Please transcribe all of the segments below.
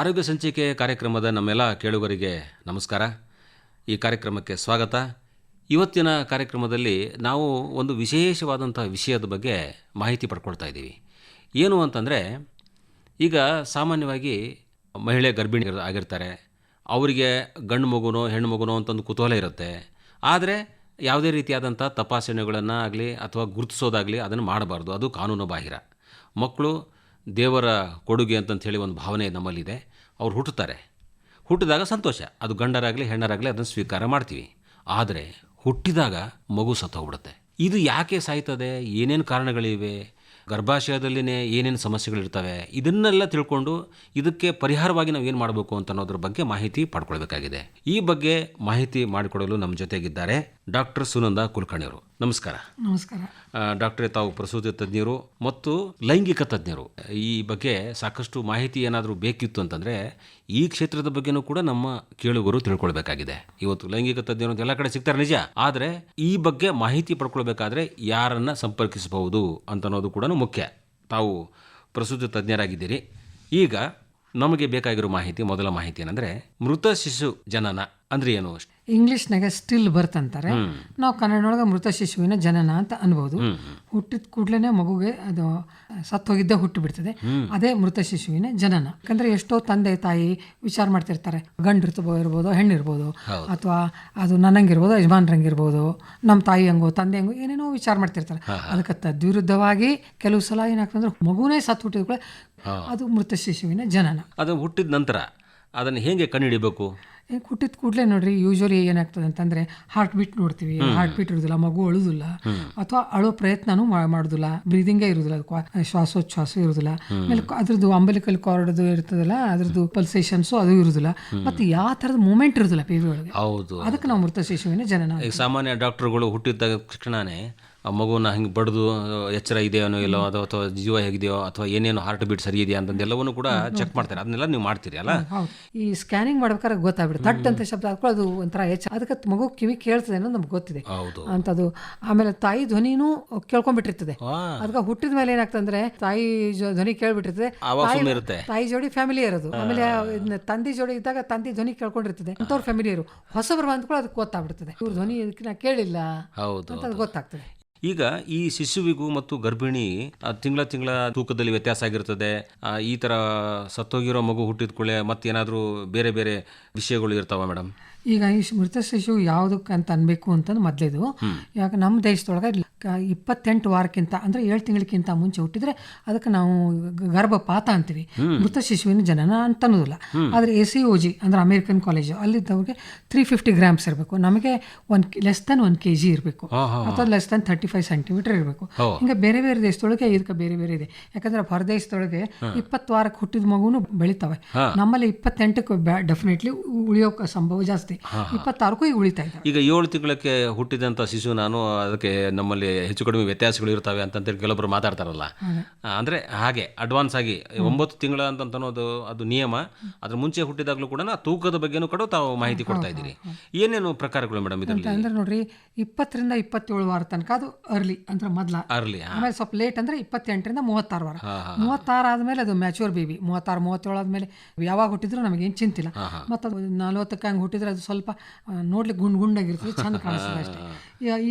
ಆರೋಗ್ಯ ಸಂಚಿಕೆ ಕಾರ್ಯಕ್ರಮದ ನಮ್ಮೆಲ್ಲ ಕೇಳುಗರಿಗೆ ನಮಸ್ಕಾರ. ಈ ಕಾರ್ಯಕ್ರಮಕ್ಕೆ ಸ್ವಾಗತ. ಇವತ್ತಿನ ಕಾರ್ಯಕ್ರಮದಲ್ಲಿ ನಾವು ಒಂದು ವಿಶೇಷವಾದಂಥ ವಿಷಯದ ಬಗ್ಗೆ ಮಾಹಿತಿ ಪಡ್ಕೊಳ್ತಾ ಇದ್ದೀವಿ. ಏನು ಅಂತಂದರೆ, ಈಗ ಸಾಮಾನ್ಯವಾಗಿ ಮಹಿಳೆ ಗರ್ಭಿಣಿ ಆಗಿರ್ತಾರೆ. ಅವರಿಗೆ ಗಂಡು ಮಗುನೋ, ಹೆಣ್ಣು ಮಗುನೋ ಅಂತ ಒಂದು ಕುತೂಹಲ ಇರುತ್ತೆ. ಆದರೆ ಯಾವುದೇ ರೀತಿಯಾದಂಥ ತಪಾಸಣೆಗಳನ್ನು ಆಗಲಿ ಅಥವಾ ಗುರುತಿಸೋದಾಗಲಿ ಅದನ್ನು ಮಾಡಬಾರ್ದು. ಅದು ಕಾನೂನು ಬಾಹಿರ. ಮಕ್ಕಳು ದೇವರ ಕೊಡುಗೆ ಅಂತಂಥೇಳಿ ಒಂದು ಭಾವನೆ ನಮ್ಮಲ್ಲಿದೆ. ಅವ್ರು ಹುಟ್ಟುತ್ತಾರೆ. ಹುಟ್ಟಿದಾಗ ಸಂತೋಷ. ಅದು ಗಂಡರಾಗಲಿ, ಹೆಣ್ಣರಾಗಲಿ ಅದನ್ನು ಸ್ವೀಕಾರ ಮಾಡ್ತೀವಿ. ಆದರೆ ಹುಟ್ಟಿದಾಗ ಮಗು ಸತ್ತೋಗ್ಬಿಡುತ್ತೆ. ಇದು ಯಾಕೆ ಸಾಯ್ತದೆ? ಏನೇನು ಕಾರಣಗಳಿವೆ? ಗರ್ಭಾಶಯದಲ್ಲಿನೇ ಏನೇನು ಸಮಸ್ಯೆಗಳಿರ್ತವೆ? ಇದನ್ನೆಲ್ಲ ತಿಳ್ಕೊಂಡು ಇದಕ್ಕೆ ಪರಿಹಾರವಾಗಿ ನಾವು ಏನು ಮಾಡಬೇಕು ಅಂತ ಅನ್ನೋದ್ರ ಬಗ್ಗೆ ಮಾಹಿತಿ ಪಡ್ಕೊಳ್ಬೇಕಾಗಿದೆ. ಈ ಬಗ್ಗೆ ಮಾಹಿತಿ ಮಾಡಿಕೊಡಲು ನಮ್ಮ ಜೊತೆಗಿದ್ದಾರೆ ಡಾಕ್ಟರ್ ಸುನಂದ ಕುಲಕರ್ಣಿಯವರು. ನಮಸ್ಕಾರ. ನಮಸ್ಕಾರ. ಡಾಕ್ಟರ್ ತಾವು ಪ್ರಸೂತಿ ತಜ್ಞರು ಮತ್ತು ಲೈಂಗಿಕ ತಜ್ಞರು. ಈ ಬಗ್ಗೆ ಸಾಕಷ್ಟು ಮಾಹಿತಿ ಏನಾದರೂ ಬೇಕಿತ್ತು ಅಂತಂದರೆ ಈ ಕ್ಷೇತ್ರದ ಬಗ್ಗೆನೂ ಕೂಡ ನಮ್ಮ ಕೇಳುಗರು ತಿಳ್ಕೊಳ್ಬೇಕಾಗಿದೆ. ಇವತ್ತು ಲೈಂಗಿಕ ತಜ್ಞರು ಅಂತ ಎಲ್ಲ ಕಡೆ ಸಿಗ್ತಾರೆ ನಿಜ. ಆದರೆ ಈ ಬಗ್ಗೆ ಮಾಹಿತಿ ಪಡ್ಕೊಳ್ಬೇಕಾದ್ರೆ ಯಾರನ್ನು ಸಂಪರ್ಕಿಸಬಹುದು ಅಂತ ಅನ್ನೋದು ಕೂಡ ಮುಖ್ಯ. ತಾವು ಪ್ರಸೂತಿ ತಜ್ಞರಾಗಿದ್ದೀರಿ. ಈಗ ನಮಗೆ ಬೇಕಾಗಿರೋ ಮಾಹಿತಿ ಮೊದಲ ಮಾಹಿತಿ ಏನಂದರೆ ಮೃತ ಶಿಶು ಜನನ ಅಂದರೆ ಏನು? ಇಂಗ್ಲಿಷ್ನಾಗ ಸ್ಟಿಲ್ ಬರ್ತ್ ಅಂತಾರೆ. ನಾವು ಕನ್ನಡೊಳಗೆ ಮೃತ ಶಿಶುವಿನ ಜನನ ಅಂತ ಅನ್ಬೋದು. ಹುಟ್ಟಿದ ಕೂಡಲೇ ಮಗುಗೆ ಅದು ಸತ್ತು ಹೋಗಿದ್ದೇ ಹುಟ್ಟು ಬಿಡ್ತದೆ ಅದೇ ಮೃತ ಶಿಶುವಿನ ಜನನ. ಯಾಕಂದ್ರೆ ಎಷ್ಟೋ ತಂದೆ ತಾಯಿ ವಿಚಾರ ಮಾಡ್ತಿರ್ತಾರೆ. ಗಂಡು ಇರ್ತಬೋ ಇರ್ಬೋದು ಹೆಣ್ಣಿರ್ಬೋದು ಅಥವಾ ಅದು ನನ್ನಂಗಿರ್ಬೋದು ಯಜಮಾನ್ರಂಗಿರ್ಬೋದು ನಮ್ಮ ತಾಯಿ ಹಂಗೋ ತಂದೆ ಹಂಗೋ ಏನೇನೋ ವಿಚಾರ ಮಾಡ್ತಿರ್ತಾರೆ. ಅದಕ್ಕೆ ತದ್ವಿರುದ್ಧವಾಗಿ ಕೆಲವು ಸಲ ಏನಾಗ್ತಂದ್ರೆ ಮಗುನೇ ಸತ್ತು ಹುಟ್ಟಿದ ಕೂಡ ಅದು ಮೃತ ಶಿಶುವಿನ ಜನನ. ಅದು ಹುಟ್ಟಿದ ನಂತರ ಅದನ್ನು ಹೇಗೆ ಕಂಡುಹಿಡಿಬೇಕು ಹುಟ್ಟಿದ ಕೂಡಲೇ ನೋಡ್ರಿ ಯೂಶ್ವಲಿ ಏನಾಗ್ತದೆ ಅಂತಂದ್ರೆ ಹಾರ್ಟ್ ಬೀಟ್ ನೋಡ್ತೀವಿ ಹಾರ್ಟ್ ಬೀಟ್ ಇರುದಿಲ್ಲ ಮಗು ಅಳುದಿಲ್ಲ ಅಥವಾ ಅಳೋ ಪ್ರಯತ್ನನೂ ಮಾಡುದಿಲ್ಲ ಬ್ರೀದಿಂಗೇ ಇರುದಿಲ್ಲ ಶ್ವಾಸೋಚ್ಛ್ವಾಸ ಇರುದಿಲ್ಲ. ಆಮೇಲೆ ಅದ್ರದ್ದು ಅಂಬಲಿಕಲ್ ಕಾರ್ಡ್ದು ಇರ್ತದಲ್ಲ ಅದ್ರದ್ದು ಪಲ್ಸೇಷನ್ಸು ಅದು ಇರುದಿಲ್ಲ. ಮತ್ತೆ ಯಾವ ತರದ ಮೂಮೆಂಟ್ ಇರುದಿಲ್ಲ ಬೇಬಿ ಒಳಗೆ. ಹೌದು ಅದಕ್ಕೆ ನಾವು ಮೃತ ಶಿಶುವಿನ ಜನನ ಸಾಮಾನ್ಯ ಡಾಕ್ಟರ್ಗಳು ಹುಟ್ಟಿದ್ದಾಗ ತಕ್ಷಣನೇ ಆ ಮಗುವನ್ನ ಹಿಂಗೆ ಬಡ್ದು ಎಚ್ಚರ ಇದೆಯೋ ಇಲ್ಲೋ ಅಥವಾ ಅಥವಾ ಜೀವ ಹೇಗಿದೆಯೋ ಅಥವಾ ಏನೇನು ಹಾರ್ಟ್ ಬೀಟ್ ಸರಿ ಇದೆಯಾ ಅಂತಂದೆಲ್ಲವನ್ನೂ ಕೂಡ ಚೆಕ್ ಮಾಡ್ತಾರೆ. ಅದನ್ನೆಲ್ಲ ನೀವು ಮಾಡ್ತೀರಿ ಅಲ್ಲ? ಈ ಸ್ಕ್ಯಾನಿಂಗ್ ಮಾಡ್ಬೇಕಾದ್ರೆ ಗೊತ್ತಾಗ್ಬಿಡುತ್ತೆ. ತಟ್ ಅಂತ ಶಬ್ದ ಹಾಕೊಳ್ಳೋ ಅದು ಒಂಥರ ಹೆಚ್ಚು ಅದಕ್ಕೆ ಮಗು ಕಿವಿ ಕೇಳ್ತದೆ ಅನ್ನೋದು ನಮ್ಗೆ ಗೊತ್ತಿದೆ. ಹೌದು. ಅಂತದು. ಆಮೇಲೆ ತಾಯಿ ಧ್ವನಿನೂ ಕೇಳ್ಕೊಂಡ್ಬಿಟ್ಟಿರ್ತದೆ. ಅದಕ್ಕೆ ಹುಟ್ಟಿದ ಮೇಲೆ ಏನಾಗ್ತಂದ್ರೆ ತಾಯಿ ಧ್ವನಿ ಕೇಳ್ಬಿಟ್ಟಿರ್ತದೆ. ತಾಯಿ- ಜೋಡಿ ಫ್ಯಾಮಿಲಿ ಇರೋದು. ಆಮೇಲೆ ತಂದಿ ಜೋಡಿ ಇದ್ದಾಗ ತಂದೆ ಧ್ವನಿ ಕೇಳ್ಕೊಂಡಿರ್ತದೆ. ಅಂಥವ್ರ ಫ್ಯಾಮಿಲಿಯರು ಹೊಸಬ್ರು ಬಂದ್ಕೊಳ್ಳೋ ಅದಕ್ಕೆ ಗೊತ್ತಾಗ್ಬಿಡ್ತದೆ. ಇವ್ರ ಧ್ವನಿ ಇದಕ್ಕೆ ನಾ ಕೇಳಿಲ್ಲ ಹೌದು ಅಂತ ಗೊತ್ತಾಗ್ತದೆ. ಈಗ ಈ ಶಿಶುವಿಗೂ ಮತ್ತು ಗರ್ಭಿಣಿ ತಿಂಗಳ ತಿಂಗಳ ತೂಕದಲ್ಲಿ ವ್ಯತ್ಯಾಸ ಆಗಿರ್ತದೆ. ಈ ಥರ ಸತ್ತೋಗಿರೋ ಮಗು ಹುಟ್ಟಿದ ಕೂಡಲೇ ಮತ್ತೇನಾದರೂ ಬೇರೆ ಬೇರೆ ವಿಷಯಗಳು ಇರ್ತಾವ ಮೇಡಮ್? ಈಗ ಈ ಮೃತ ಶಿಶು ಯಾವುದಕ್ಕೆ ಅಂತ ಅನ್ಬೇಕು ಅಂತಂದು ಮೊದಲೇದು. ಯಾಕೆ ನಮ್ಮ ದೇಶದೊಳಗೆ ಇಪ್ಪತ್ತೆಂಟು ವಾರಕ್ಕಿಂತ ಅಂದ್ರೆ ಏಳು ತಿಂಗಳಿಗಿಂತ ಮುಂಚೆ ಹುಟ್ಟಿದ್ರೆ ಅದಕ್ಕೆ ನಾವು ಗರ್ಭಪಾತ ಅಂತೀವಿ. ಮೃತ ಶಿಶುವಿನ ಜನನ ಅಂತ ಅನ್ನೋದಿಲ್ಲ ಆದರೆ ಎ ಸಿ ಓ ಜಿ ಅಂದರೆ ಅಮೇರಿಕನ್ ಕಾಲೇಜು ಅಲ್ಲಿದ್ದವ್ರಿಗೆ ತ್ರೀ ಫಿಫ್ಟಿ ಗ್ರಾಮ್ಸ್ ಇರಬೇಕು. ನಮಗೆ one less than one K G ಇರಬೇಕು. ಅಥವಾ less than thirty five centimetre ಇರಬೇಕು ಹಿಂಗೆ ಬೇರೆ ಬೇರೆ ದೇಶದೊಳಗೆ ಇದಕ್ಕೆ ಬೇರೆ ಬೇರೆ ಇದೆ. ಯಾಕಂದ್ರೆ ಹೊರದೇಶದೊಳಗೆ ಇಪ್ಪತ್ತು ವಾರಕ್ಕೆ ಹುಟ್ಟಿದ ಮಗುನು ಬೆಳಿತಾವೆ. ನಮ್ಮಲ್ಲಿ ಇಪ್ಪತ್ತೆಂಟಕ್ಕೆ ಡೆಫಿನೆಟ್ಲಿ ಉಳಿಯೋಕೆ ಸಂಭವ ಜಾಸ್ತಿ. ಇಪ್ಪತ್ತಾರಕ್ಕೂ ಈಗ ಉಳಿತಾ ಈಗ ಏಳು ತಿಂಗಳಕ್ಕೆ ಹುಟ್ಟಿದಂಥ ಶಿಶು ನಾನು ಅದಕ್ಕೆ ನಮ್ಮಲ್ಲಿ ಹೆಚ್ಚು ಕಡಿಮೆ ವ್ಯತ್ಯಾಸಗಳು ಇರ್ತವೆ ಅಂತಂತೇಳಿ ಕೆಲವೊಬ್ಬರು ಮಾತಾಡ್ತಾರಲ್ಲ. ಅಂದ್ರೆ ಹಾಗೆ ಅಡ್ವಾನ್ಸ್ ಆಗಿ ಒಂಬತ್ತು ತಿಂಗಳ ಅಂತ ಅನ್ನೋದು ಅದು ನಿಯಮ. ಅದ್ರ ಮುಂಚೆ ಹುಟ್ಟಿದಾಗಲೂ ಕೂಡ ತೂಕದ ಬಗ್ಗೆನೂ ಕೂಡ ತಾವು ಮಾಹಿತಿ ಕೊಡ್ತಾ ಇದ್ದೀರಿ. ಏನೇನು ಪ್ರಕಾರಗಳು ಮೇಡಮ್ ಇದರಲ್ಲಿ? ಅಂದ್ರೆ ನೋಡ್ರಿ ಇಪ್ಪತ್ತರಿಂದ ಇಪ್ಪತ್ತೇಳು ವಾರ ತನಕ ಅದು ಅರ್ಲಿ ಅಂದ್ರೆ ಮೊದಲ. ಅರ್ಲಿ ಆಮೇಲೆ ಸ್ವಲ್ಪ ಲೇಟ್ ಅಂದ್ರೆ ಇಪ್ಪತ್ತೆಂಟರಿಂದ ಮೂವತ್ತಾರು ವಾರ. ಮೂವತ್ತಾರು ಆದ್ಮೇಲೆ ಅದು ಮ್ಯಾಚೂರ್ ಬೇಬಿ ಮೂವತ್ತಾರು ಮೂವತ್ತೇಳು ಆದ್ಮೇಲೆ ಯಾವಾಗ ಹುಟ್ಟಿದ್ರು ನಮಗೇನು ಚಿಂತಿಲ್ಲ. ಮತ್ತು ಅದು ನಲ್ವತ್ತಕ್ಕೆ ಹಂಗೆ ಹುಟ್ಟಿದ್ರೆ ಅದು ಸ್ವಲ್ಪ ನೋಡ್ಲಿಕ್ಕೆ ಗುಂಡ್ ಗುಂಡಾಗಿರ್ತದೆ ಚಂದ ಕಾಣಿಸ್ತದೆ ಅಷ್ಟೇ.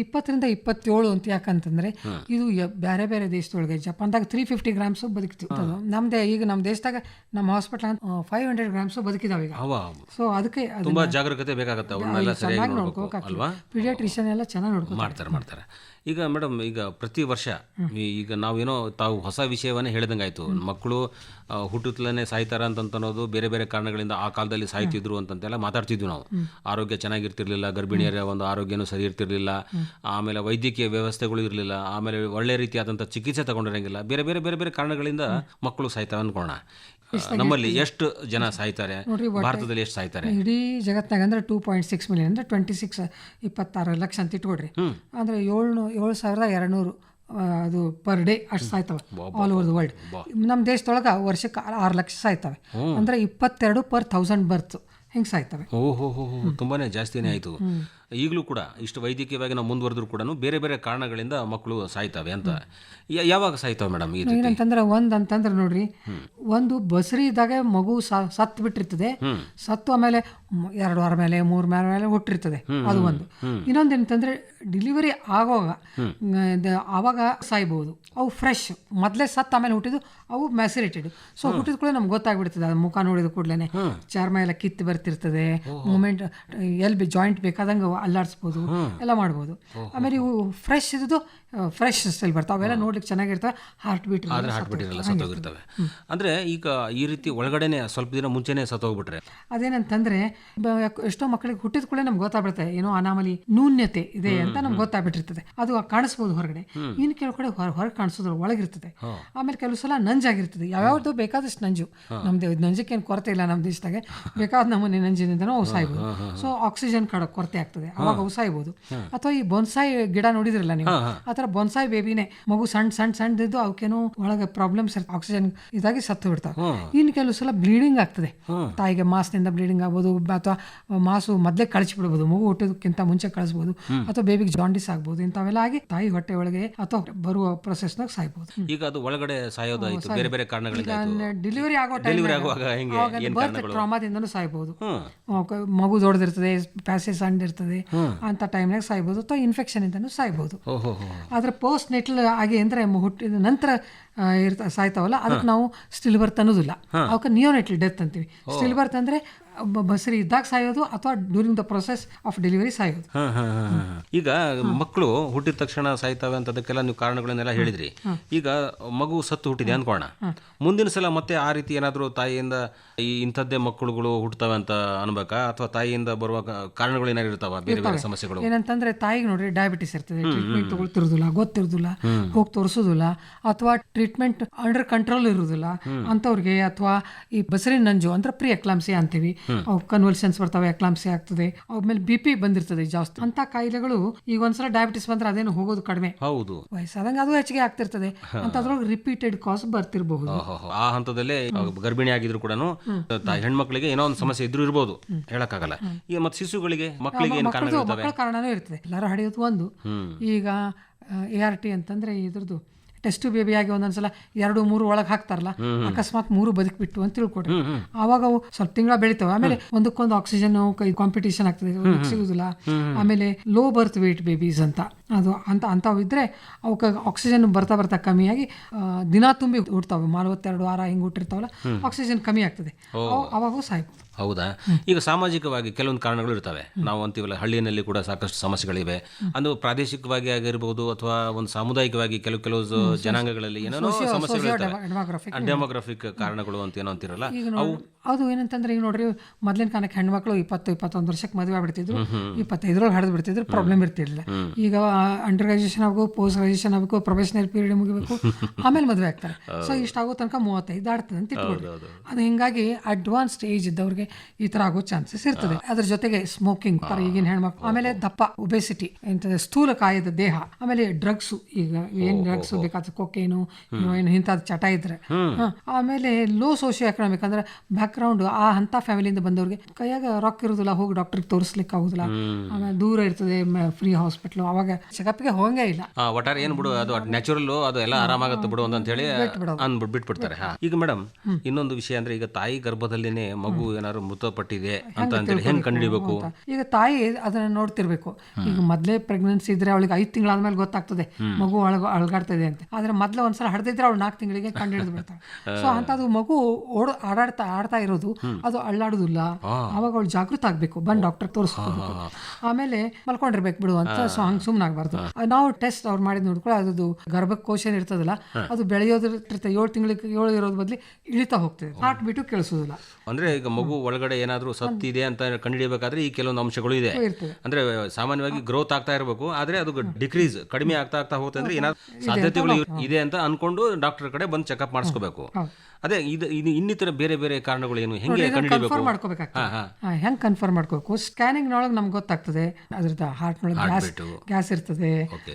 ಇಪ್ಪತ್ತರಿಂದ ಇಪ್ಪತ್ತೇಳು ಅಂತ ಯಾಕಂತಂದ್ರೆ ಇದು ಬೇರೆ ಬೇರೆ ದೇಶದೊಳಗೆ ಜಪಾನ್ದಾಗ ತ್ರೀ ಫಿಫ್ಟಿ ಗ್ರಾಮ್ಸ್ ಬದುಕಿತ್ತು. ನಮ್ದೇ ಈಗ ನಮ್ಮ ದೇಶದಾಗ ನಮ್ಮ ಹಾಸ್ಪಿಟಲ್ ಫೈವ್ ಹಂಡ್ರೆಡ್ ಗ್ರಾಮ್ಸ್ ಬದುಕಿದಾವೆ ಈಗ. ಸೊ ಅದಕ್ಕೆ ತುಂಬಾ ಜಾಗರೂಕತೆ ಬೇಕಾಗುತ್ತೆ ಪಿಡಿಯಾಟ್ರಿಷಿಯನ್ ಎಲ್ಲ ಚೆನ್ನಾಗಿ ನೋಡ್ಕೊ ಮಾಡ್ತಾರೆ ಮಾಡ್ತಾರೆ. ಈಗ ಮೇಡಮ್ ಈಗ ಪ್ರತಿ ವರ್ಷ ಈ- ಈಗ ನಾವೇನೋ ತಾವು ಹೊಸ ವಿಷಯವನ್ನೇ ಹೇಳ್ದಂಗಾಯ್ತು. ಮಕ್ಕಳು ಆ, ಹುಟ್ಟುತ್ತಲೇ ಸಾಯ್ತಾರ ಅಂತ ಅನ್ನೋದು ಬೇರೆ ಬೇರೆ ಕಾರಣಗಳಿಂದ ಆ ಕಾಲದಲ್ಲಿ ಸಾಯ್ತಿದ್ರು ಅಂತಂತೆಲ್ಲ ಮಾತಾಡ್ತಿದ್ವಿ ನಾವು. ಆರೋಗ್ಯ ಚೆನ್ನಾಗಿರ್ತಿರ್ಲಿಲ್ಲ ಗರ್ಭಿಣಿಯರ ಒಂದು ಆರೋಗ್ಯನೂ ಸರಿ ಇರ್ತಿರ್ಲಿಲ್ಲ ಆಮೇಲೆ ವೈದ್ಯಕೀಯ ವ್ಯವಸ್ಥೆಗಳು ಇರಲಿಲ್ಲ ಆಮೇಲೆ ಒಳ್ಳೆ ರೀತಿಯಾದಂಥ ಚಿಕಿತ್ಸೆ ತಗೊಂಡಿರಂಗಿಲ್ಲ. ಬೇರೆ ಬೇರೆ ಬೇರೆ ಬೇರೆ ಕಾರಣಗಳಿಂದ ಮಕ್ಕಳು ಸಾಯ್ತಾವೆ ಆ, ನಮ್ಮಲ್ಲಿ ಎಷ್ಟು ಜನ ಸಾಯ್ತಾರೆ? ಭಾರತದಲ್ಲಿ ಎಷ್ಟು ಸಾಯ್ತಾರೆ? ಇಡೀ ಜಗತ್ನಾಗ ಅಂದ್ರೆ ಟೂ ಪಾಯಿಂಟ್ ಸಿಕ್ಸ್ ಮಿಲಿಯನ್ ಅಂದ್ರೆ ಟ್ವೆಂಟಿ ಸಿಕ್ಸ್ ಇಪ್ಪತ್ತಾರು ಲಕ್ಷ ಅಂತ ಇಟ್ಕೊಡ್ರಿ. ಅಂದ್ರೆ ಏಳ್ನೂ ಏಳು ಸಾವಿರದ ಎರಡುನೂರು ಅದು ಪರ್ ಡೇ ಅಷ್ಟು ಸಾಯ್ತವೆ ಆಲ್ ಓವರ್ ದ ವರ್ಲ್ಡ್ ನಮ್ಮ ದೇಶದೊಳಗೆ ವರ್ಷಕ್ಕೆ ಆರು ಲಕ್ಷ ಸಾಯ್ತವೆ. ಅಂದ್ರೆ ಇಪ್ಪತ್ತೆರಡು ಪರ್ ಥೌಸಂಡ್ ಬರ್ತ್ ಹಿಂಗೆ ಸಾಯ್ತವೆ ಓಹೋ ಹೋ ತುಂಬಾನೇ ಜಾಸ್ತಿನೇ ಆಯ್ತು. ಈಗಲೂ ಕೂಡ ಇಷ್ಟು ವೈದ್ಯಕೀಯವಾಗಿ ನಾವು ಮುಂದುವರೆದ್ರು ಕೂಡ ಬೇರೆ ಬೇರೆ ಕಾರಣಗಳಿಂದ ಮಕ್ಕಳು ಸಾಯ್ತವೆ ಅಂತ. ಯಾವಾಗ ಸಾಯ್ತವೆ ಮೇಡಮ್ ರೀತಿ? ಏನಂತಂದ್ರೆ ಒಂದ್ ಅಂತಂದ್ರೆ ನೋಡ್ರಿ ಒಂದು ಬಸರಿ ಇದ್ದಾಗ ಮಗು ಸತ್ ಸತ್ತು ಬಿಟ್ಟಿರ್ತದೆ ಸತ್ತು ಆಮೇಲೆ ಎರಡು ವಾರ ಮೇಲೆ ಮೂರ್ ವಾರ ಮೇಲೆ ಹುಟ್ಟಿರ್ತದೆ. ಅದು ಒಂದು. ಇನ್ನೊಂದು ಏನಂತಂದ್ರೆ ಡೆಲಿವರಿ ಆಗುವಾಗ ಆವಾಗ ಸಾಯ್ಬೋದು. ಅವು ಫ್ರೆಶ್ ಮೊದಲೇ ಸತ್ತು ಆಮೇಲೆ ಹುಟ್ಟಿದ್ದು ಅವು ಮ್ಯಾಸಿರೇಟೆಡ್ ಸೊ ಹುಟ್ಟಿದ ಕೂಡ ನಮ್ಗೆ ಗೊತ್ತಾಗ್ಬಿಡ್ತದೆ ಅದು ಮುಖ ನೋಡಿದ ಕೂಡಲೇ ಚರ್ಮ ಎಲ್ಲ ಕಿತ್ತು ಬರ್ತಿರ್ತದೆ ಮೂಮೆಂಟ್ ಎಲ್ಲಿ ಜಾಯಿಂಟ್ ಬೇಕಾದಂಗೆ ಅಲ್ಲಾಡಿಸ್ಬೋದು ಎಲ್ಲ ಮಾಡ್ಬೋದು. ಆಮೇಲೆ ಇವು ಫ್ರೆಶ್ ಇದ್ದು ಫ್ರೆಶ್ ಸ್ಟೈಲ್ ಬರ್ತಾವೆ. ಅವೆಲ್ಲ ನೋಡ್ಲಿಕ್ಕೆ ಚೆನ್ನಾಗಿರ್ತವೆ ಹಾರ್ಟ್ ಬೀಟ್ ಆದ್ರೆ ಹಾರ್ಟ್ ಎಲ್ಲ ಸತ್ತೋಗಿರ್ತವೆ. ಅಂದ್ರೆ ಈಗ ಈ ರೀತಿ ಒಳಗಡೆನೆ ಸ್ವಲ್ಪ ದಿನ ಮುಂಚೆನೆ ಸತ್ತೋಗ್ಬಿಟ್ರೆ? ಅದೇನಂತಂದ್ರೆ ಎಷ್ಟೋ ಮಕ್ಕಳಿಗೆ ಹುಟ್ಟಿದ ಕೂಡ ನಮ್ಗೆ ಗೊತ್ತಾಗ್ಬಿಡುತ್ತೆ. ಏನೋ ಅನಾಮಲಿ ನ್ಯೂನ್ಯತೆ ಇದೆ ಅಂತ ನಮ್ಗೆ ಗೊತ್ತಾಗ್ಬಿಟ್ಟಿರ್ತದೆ. ಅದು ಕಾಣಿಸ್ಬೋದು ಹೊರಗಡೆ. ಇನ್ನು ಕೆಲವು ಕಡೆ ಹೊರ ಹೊರಗೆ ಕಾಣಿಸೋದ್ರ ಒಳಗಿರ್ತದೆ. ಆಮೇಲೆ ಕೆಲವು ಸಲ ನಂಜಾಗಿರ್ತದೆ. ಯಾವ್ಯಾವ್ದು ಬೇಕಾದಷ್ಟು ನಂಜು. ನಮ್ದು ನಂಜಕ್ಕೆ ಏನು ಕೊರತೆ ಇಲ್ಲ ನಮ್ಮ ದೇಶದಾಗ. ಬೇಕಾದ ನಮ್ಮನೆ ಅವು ಸಾಯ್ಬೋದು ಸೊ ಆಕ್ಸಿಜನ್ ಕಡ ಕೊರತೆ ಆಗ್ತದೆ. ಅವಾಗ ಅವು ಸಾಯ್ಬೋದು ಅಥವಾ ಈ ಬೊನ್ಸಾಯಿ ಗಿಡ ನೋಡಿದ್ರಲ್ಲ ನೀವು? ಆ ತರ ಬೊನ್ಸಾಯಿ ಬೇಬಿನೇ ಮಗು ಸಣ್ಣ ಸಣ್ಣ ಸಣ್ಣದಿದ್ದು ಅವಕ್ಕೇನೋ ಒಳಗೆ ಪ್ರಾಬ್ಲಮ್ಸ್ ಆಕ್ಸಿಜನ್ ಇದಾಗಿ ಸತ್ತು ಬಿಡ್ತಾವೆ. ಇನ್ನು ಕೆಲವು ಸಲ ಬ್ಲೀಡಿಂಗ್ ಆಗ್ತದೆ. ತಾಯಿಗೆ ಮಾಸ್ನಿಂದ ಬ್ಲೀಡಿಂಗ್ ಆಗ್ಬೋದು ಅಥವಾ ಮಾಸು ಮೊದಲೇ ಕಳಿಸಿ ಬಿಡ್ಬೋದು ಮಗು ಹುಟ್ಟೋದಕ್ಕಿಂತ ಮುಂಚೆ ಕಳಿಸ್ಬೋದು ಅಥವಾ ಬೇಬಿಗೆ ಜಾಂಡಿಸ್ ಆಗ್ಬೋದು ಇಂಥವೆಲ್ಲ ಆಗಿ ತಾಯಿ ಹೊಟ್ಟೆ ಒಳಗೆ ಅಥವಾ ಬರುವ ಪ್ರೊಸೆಸ್ನಾಗ ಸಾಯ್ಬೋದು. ಈಗ ಅದು ಒಳಗಡೆ ಸಾಯೋದಾಯ್ತು ಬೇರೆ ಬೇರೆ ಕಾರಣಗಳಿಂದ ಡೆಲಿವರಿ ಆಗೋ ಡೆಲಿವರಿ ಆಗುವಾಗ ಹೆಂಗೆ ಬರ್ತ್ ಟ್ರಾಮಾದಿಂದನೂ ಸಾಯ್ಬೋದು. ಮಗು ದೊಡ್ಡದಿರ್ತದೆ ಪ್ಯಾಸೇಜ್ ಸಣ್ಣಿರ್ತದೆ ಅಂತ ಟೈಮ್ನಾಗ ಸಾಯ್ಬೋದು ಅಥವಾ ಇನ್ಫೆಕ್ಷನ್ ಇಂದನೂ ಸಾಯ್ಬೋದು. ಆದ್ರೆ ಪೋಸ್ಟ್ ನೆಟ್ಲ್ ಆಗಿ ಅಂದ್ರೆ ಹುಟ್ಟಿದ ನಂತರ ಇರ್ತ ಸಾಯ್ತಾವಲ್ಲ ಅದಕ್ಕೆ ನಾವು ಸ್ಟಿಲ್ ಬರ್ತ್ ಅನ್ನೋದಿಲ್ಲ ಅವಕ್ಕೆ ನಿಯೋನೆಟ್ಲ್ ಡೆತ್ ಅಂತೀವಿ. ಸ್ಟಿಲ್ ಬರ್ತ್ ಅಂದ್ರೆ ಬಸರಿ ಇದ್ದಾಗ ಸಾಯೋದು ಅಥವಾ during the process of delivery ಸಾಯೋದು. ಹ, ಹ, ಹ, ಹ. ಈಗ ಮಕ್ಕಳು ಹುಟ್ಟಿದ ತಕ್ಷಣ ಸಾಯ್ತಾವೆ ಅಂತ ಅದಕ್ಕೆಲ್ಲ ನೀವು ಕಾರಣಗಳನ್ನೆಲ್ಲ ಹೇಳಿದ್ರಿ. ಈಗ ಮಗು ಸತ್ತು ಹುಟ್ಟಿದೆ ಅನ್ಕೋಣ ಮುಂದಿನ ಸಲ ಮತ್ತೆ ಆ ರೀತಿ ಏನಾದರೂ ತಾಯಿಯಿಂದ ಈ ಇಂಥದ್ದೇ ಮಕ್ಕಳುಗಳು ಹುಟ್ಟುತ್ತವೆ ಅಂತ ಅನ್ಬೇಕಾ? ಅಥವಾ ತಾಯಿಯಿಂದ ಬರುವ ಕಾರಣಗಳು ಏನಾದ್ರು ಇರ್ತಾವ? ಬೇರೆ ಬೇರೆ ಸಮಸ್ಯೆಗಳು. ಏನಂತಂದ್ರೆ ತಾಯಿಗೆ ನೋಡ್ರಿ ಡಯಾಬಿಟಿಸ್ ಇರ್ತದೆ. ಟ್ರೀಟ್ಮೆಂಟ್ ತಗೊಳ್ತಿರೋದಿಲ್ಲ ಗೊತ್ತಿರೋದಿಲ್ಲ ಹೋಗಿ ತೋರಿಸೋದಿಲ್ಲ ಅಥವಾ ಟ್ರೀಟ್ಮೆಂಟ್ ಅಂಡರ್ ಕಂಟ್ರೋಲ್ ಇರೋದಿಲ್ಲ. ಅಂತವ್ರಿಗೆ ಅಥವಾ ಈ ಬಸರಿ ನಂಜು ಅಂದ್ರೆ ಪ್ರಿ ಎಕ್ಲಾಮ್ಸಿ ಅಂತೀವಿ. ಕನ್ವಲ್ಷನ್ಸ್ ಬರ್ತವೆ ಎಕ್ಲಾಮ್ಸಿ ಆಗ್ತದೆ. ಆಮೇಲೆ ಬಿ ಪಿ ಬಂದಿರ್ತದೆ ಜಾಸ್ತಿ. ಅಂತ ಕಾಯಿಲೆಗಳು ಈಗ ಒಂದ್ಸಲ ಡಯಾಬಿಟಿಸ್ ಬಂದ್ರೆ ಅದೇನು ಹೋಗೋದು ಕಡಿಮೆ. ಹೌದು. ವಯಸ್ಸಾದಂಗೆ ಅದು ಹೆಚ್ಚಿಗೆ ಆಗ್ತಿರ್ತದೆ. ಅಂತ ಅದ್ರೊಳಗೆ ರಿಪೀಟೆಡ್ ಕಾಸ್ ಬರ್ತಿರಬಹುದು. ಆ ಹಂತದಲ್ಲೇ ಗರ್ಭಿಣಿ ಆಗಿದ್ರು ಕೂಡ ಹೆಣ್ಮಕ್ಳಿಗೆ ಏನೋ ಒಂದು ಸಮಸ್ಯೆ ಇದ್ರೂ ಇರ್ಬೋದು. ಹೇಳಕ್ಕಾಗಲ್ಲ. ಈಗ ಮತ್ತೆ ಶಿಶುಗಳಿಗೆ ಮಕ್ಕಳಿಗೆ ಕಾರಣನೂ ಇರ್ತದೆ. ಎಲ್ಲರೂ ಹಡಿಯೋದು ಒಂದು. ಈಗ ಎ ಆರ್ ಟಿ ಅಂತಂದ್ರೆ ಇದ್ರದ್ದು ಟೆಸ್ಟ್ ಬೇಬಿ ಆಗಿ ಒಂದೊಂದ್ಸಲ ಎರಡು ಮೂರು ಒಳಗೆ ಹಾಕ್ತಾರಲ್ಲ ಅಕಸ್ಮಾತ್ ಮೂರು ಬದುಕ್ಬಿಟ್ಟು ಅಂತ ತಿಳ್ಕೊಡ್ರಿ ಆವಾಗ ಅವು ಸ್ವಲ್ಪ ತಿಂಗಳ ಬೆಳಿತಾವೆ. ಆಮೇಲೆ ಒಂದಕ್ಕೊಂದು ಆಕ್ಸಿಜನ್ ಕಾಂಪಿಟೇಷನ್ ಆಗ್ತದೆ ಸಿಗುದಿಲ್ಲ. ಆಮೇಲೆ ಲೋ ಬರ್ತ್ ವೇಟ್ ಬೇಬೀಸ್ ಅಂತ. ಅದು ಅಂತ ಅಂಥವು ಇದ್ರೆ ಅವಕ್ಕೆ ಆಕ್ಸಿಜನ್ ಬರ್ತಾ ಬರ್ತಾ ಕಮ್ಮಿಯಾಗಿ ದಿನ ತುಂಬಿ ಹುಡ್ತಾವೆ ನಲವತ್ತೆರಡು ವಾರ ಹಿಂಗೆ ಹುಟ್ಟಿರ್ತಾವಲ್ಲ ಆಕ್ಸಿಜನ್ ಕಮ್ಮಿ ಆಗ್ತದೆ. ಅವು- ಅವಾಗೂ ಸಾಯ್ಬೋದು. ಹೌದಾ? ಈಗ ಸಾಮಾಜಿಕವಾಗಿ ಕೆಲವೊಂದು ಕಾರಣಗಳು ಇರ್ತವೆ. ನಾವು ಅಂತೀವಲ್ಲ ಹಳ್ಳಿಯಲ್ಲಿ ಕೂಡ ಸಾಕಷ್ಟು ಸಮಸ್ಯೆಗಳಿವೆ. ಅದು ಪ್ರಾದೇಶಿಕವಾಗಿ ಆಗಿರ್ಬೋದು ಅಥವಾ ಒಂದು ಸಾಮುದಾಯಿಕವಾಗಿ ಕೆಲವು ಕೆಲವು ಜನಾಂಗಗಳಲ್ಲಿ ಏನೋ ಸಮಸ್ಯೆಗಳು ಡೆಮೋಗ್ರಫಿಕ್. ಕಾರಣಗಳು ಅಂತ ಏನೋ ಅಂತಿರಲ್ಲ ಅವು ಅದು ಏನಂತಂದ್ರೆ ಈಗ ನೋಡ್ರಿ ಮೊದ್ಲಿನ ಕಾಲಕ್ಕೆ ಹೆಣ್ಮಕ್ಳು ಇಪ್ಪತ್ತು ಇಪ್ಪತ್ತೊಂದು ವರ್ಷಕ್ಕೆ ಮದುವೆ ಆಗ್ಬಿಡ್ತಿದ್ರು. ಇಪ್ಪತ್ತೈದರೊಳಗೆ ಹಡ್ದು ಬಿಡ್ತಿದ್ರು ಪ್ರಾಬ್ಲಮ್ ಇರ್ತಿರ್ಲಿಲ್ಲ. ಈಗ ಅಂಡರ್ ಗ್ರಾಜುಯೇಷನ್ ಆಗಬೇಕು ಪೋಸ್ಟ್ ಗ್ರಾಜುಯೇಷನ್ ಆಗಬೇಕು ಪ್ರೊಫೆಷನಲ್ ಪೀರಿಯಡ್ ಮುಗಿಬೇಕು ಆಮೇಲೆ ಮದುವೆ ಆಗ್ತಾರೆ. ಸೊ ಇಷ್ಟಾಗೋ ತನಕ ಮೂವತ್ತೈದು ಆಡ್ತದೆ ಅಂತ ಇಟ್ಕೊಡ್ರಿ ಅದು ಹಿಂಗಾಗಿ ಅಡ್ವಾನ್ಸ್ಡ್ ಏಜ್ ಇದ್ದವ್ರಿಗೆ ಈ ತರ ಆಗೋ ಚಾನ್ಸಸ್ ಇರ್ತದೆ. ಅದ್ರ ಜೊತೆಗೆ ಸ್ಮೋಕಿಂಗ್ ಪರ ಈಗಿನ ಹೆಣ್ಮಕ್ಳು. ಆಮೇಲೆ ದಪ್ಪ ಒಬೆಸಿಟಿ ಇಂಥದ್ದು ಸ್ಥೂಲ ಕಾಯದ ದೇಹ. ಆಮೇಲೆ ಡ್ರಗ್ಸ್ ಈಗ ಏನ್ ಡ್ರಗ್ಸ್ ಬೇಕಾದ ಕೊಕೇನು ಏನು ಇಂಥದ್ದು ಚಟ ಇದ್ರೆ. ಆಮೇಲೆ ಲೋ ಸೋಶಿಯೋ ಎಕನಾಮಿಕ್ ಅಂದ್ರೆ ಬ್ಯಾಕ್ ಗ್ರೌಂಡ್ ಆ ಅಂತ ಫ್ಯಾಮಿಲಿಯಿಂದ ಬಂದವ್ರಿಗೆ ಕೈಯಾಗ ರೊಕ್ಕ ಇರುದಿಲ್ಲ ಹೋಗಿ ಡಾಕ್ಟರ್ ತೋರಿಸ್ಲಿಕ್ಕೆ ಆಗುದಿಲ್ಲ. ಆಮೇಲೆ ದೂರ ಇರ್ತದೆ ಫ್ರೀ ಹಾಸ್ಪಿಟ್ಲು ಅವಾಗ ಚೆಕಪ್ಗೆ ಹೋಗಂಗೇ ಇಲ್ಲ. ಒಟ್ಟಾರೆ ಏನ್ ಬಿಡು ಅದು ನ್ಯಾಚುರಲ್ ಅದು ಎಲ್ಲ ಆರಾಮಾಗತ್ತೆ ಬಿಡು ಅಂತ ಹೇಳಿ ಅಂದ್ಬಿಟ್ಟು ಬಿಟ್ಬಿಡ್ತಾರೆ. ಈಗ ಮೇಡಮ್ ಇನ್ನೊಂದು ವಿಷಯ ಅಂದ್ರೆ ಈಗ ತಾಯಿ ಗರ್ಭದಲ್ಲಿನೇ ಮಗು ಏನಾದ್ರು ಮೃತಪಟ್ಟಿದೆ ಅಂತ ಅಂದ್ರೆ ಹೆಂಗ್ ಕಂಡುಹಿಡಬೇಕು? ಈಗ ತಾಯಿ ಅದನ್ನ ನೋಡ್ತಿರ್ಬೇಕು. ಈಗ ಮೊದಲೇ ಪ್ರೆಗ್ನೆನ್ಸಿ ಇದ್ರೆ ಅವಳಿಗೆ ಐದು ತಿಂಗಳಾದ್ಮೇಲೆ ಗೊತ್ತಾಗ್ತದೆ. ಮಗು ಅಳಗಾಡ್ತಾ ಇದೆ ಅಂತ. ಆದ್ರೆ ಮೊದ್ಲು ಒಂದ್ಸಲ ಹಡ್ದಿದ್ರೆ ಅವಳು ನಾಲ್ಕು ತಿಂಗಳಿಗೆ ಕಂಡು ಹಿಡಿದು ಬಿಡ್ತಾಳೆ. ಸೊ ಅಂತದು ಮಗು ಓಡ್ ಆಡಾಡ್ತಾ ಆಡ್ತಾ ಇರೋದು ಅದು ಅಳ್ಳಾಡುದಿಲ್ಲ. ಅವಾಗ ಅವಳು ಜಾಗೃತ ಆಗ್ಬೇಕು. ಬಂದ್ ಡಾಕ್ಟರ್ ತೋರಿಸ್ಕೋಬೇಕು ಆಮೇಲೆ ಮಲ್ಕೊಂಡಿರ್ಬೇಕು ಬಿಡು ಅಂತ ಸೊ ಹಂಗ್ ಸುಮ್ಮನೆ ಆಗ್ಬಾರ್ದು. ನಾವು ಟೆಸ್ಟ್ ಅವ್ರು ಮಾಡಿದ್ ನೋಡ್ಕೊಳ್ಳಿ ಅದು ಗರ್ಭಕೋಶ ಇರ್ತದಲ್ಲ ಅದು ಬೆಳೆಯೋದ್ರ ಏಳು ತಿಂಗಳಿಗೆ ಏಳು ಇರೋದ್ ಬದ್ಲಿ ಇಳಿತಾ ಹೋಗ್ತದೆ. ಹಾರ್ಟ್ ಬಿಟ್ಟು ಕೇಳಿಸೋದಿಲ್ಲ. ಅಂದ್ರೆ ಈಗ ಮಗು ಒಳಗಡೆ ಏನಾದರೂ ಸತ್ತಿದೆ ಅಂತ ಕಂಡುಹಿಡಿಯಬೇಕಾದ್ರೆ ಈ ಕೆಲವೊಂದು ಅಂಶಗಳು ಇದೆ. ಅಂದ್ರೆ ಸಾಮಾನ್ಯವಾಗಿ ಗ್ರೋತ್ ಆಗ್ತಾ ಇರಬೇಕು ಆದ್ರೆ ಅದು ಡಿಕ್ರೀಸ್ ಕಡಿಮೆ ಆಗ್ತಾ ಆಗ್ತಾ ಹೋಗುತ್ತೆ ಅಂದ್ರೆ ಏನಾದ್ರು ಸಾಧ್ಯತೆಗಳು ಇದೆ ಅಂತ ಅನ್ಕೊಂಡು ಡಾಕ್ಟರ್ ಕಡೆ ಬಂದು ಚೆಕಪ್ ಮಾಡಿಸ್ಕೋಬೇಕು. ಅದೇ ಇದು ಇದು ಇನ್ನಿತರ ಬೇರೆ ಬೇರೆ ಕಾರಣಗಳು ಏನು? ಹೆಂಗೆ ಕನ್ಫರ್ಮ್ ಮಾಡ್ಕೋಬೇಕಾಗ್ತದೆ. ಹಾ, ಹೆಂಗ್ ಕನ್ಫರ್ಮ್ ಮಾಡ್ಕೋಬೇಕು? ಸ್ಕ್ಯಾನಿಂಗ್ ನೊಳಗೆ ನಮ್ಗೆ ಗೊತ್ತಾಗ್ತದೆ. ಅದ್ರದ್ದು ಹಾರ್ಟ್ನೊಳಗೆ ಗ್ಯಾಸ್ ಗ್ಯಾಸ್ ಇರ್ತದೆ.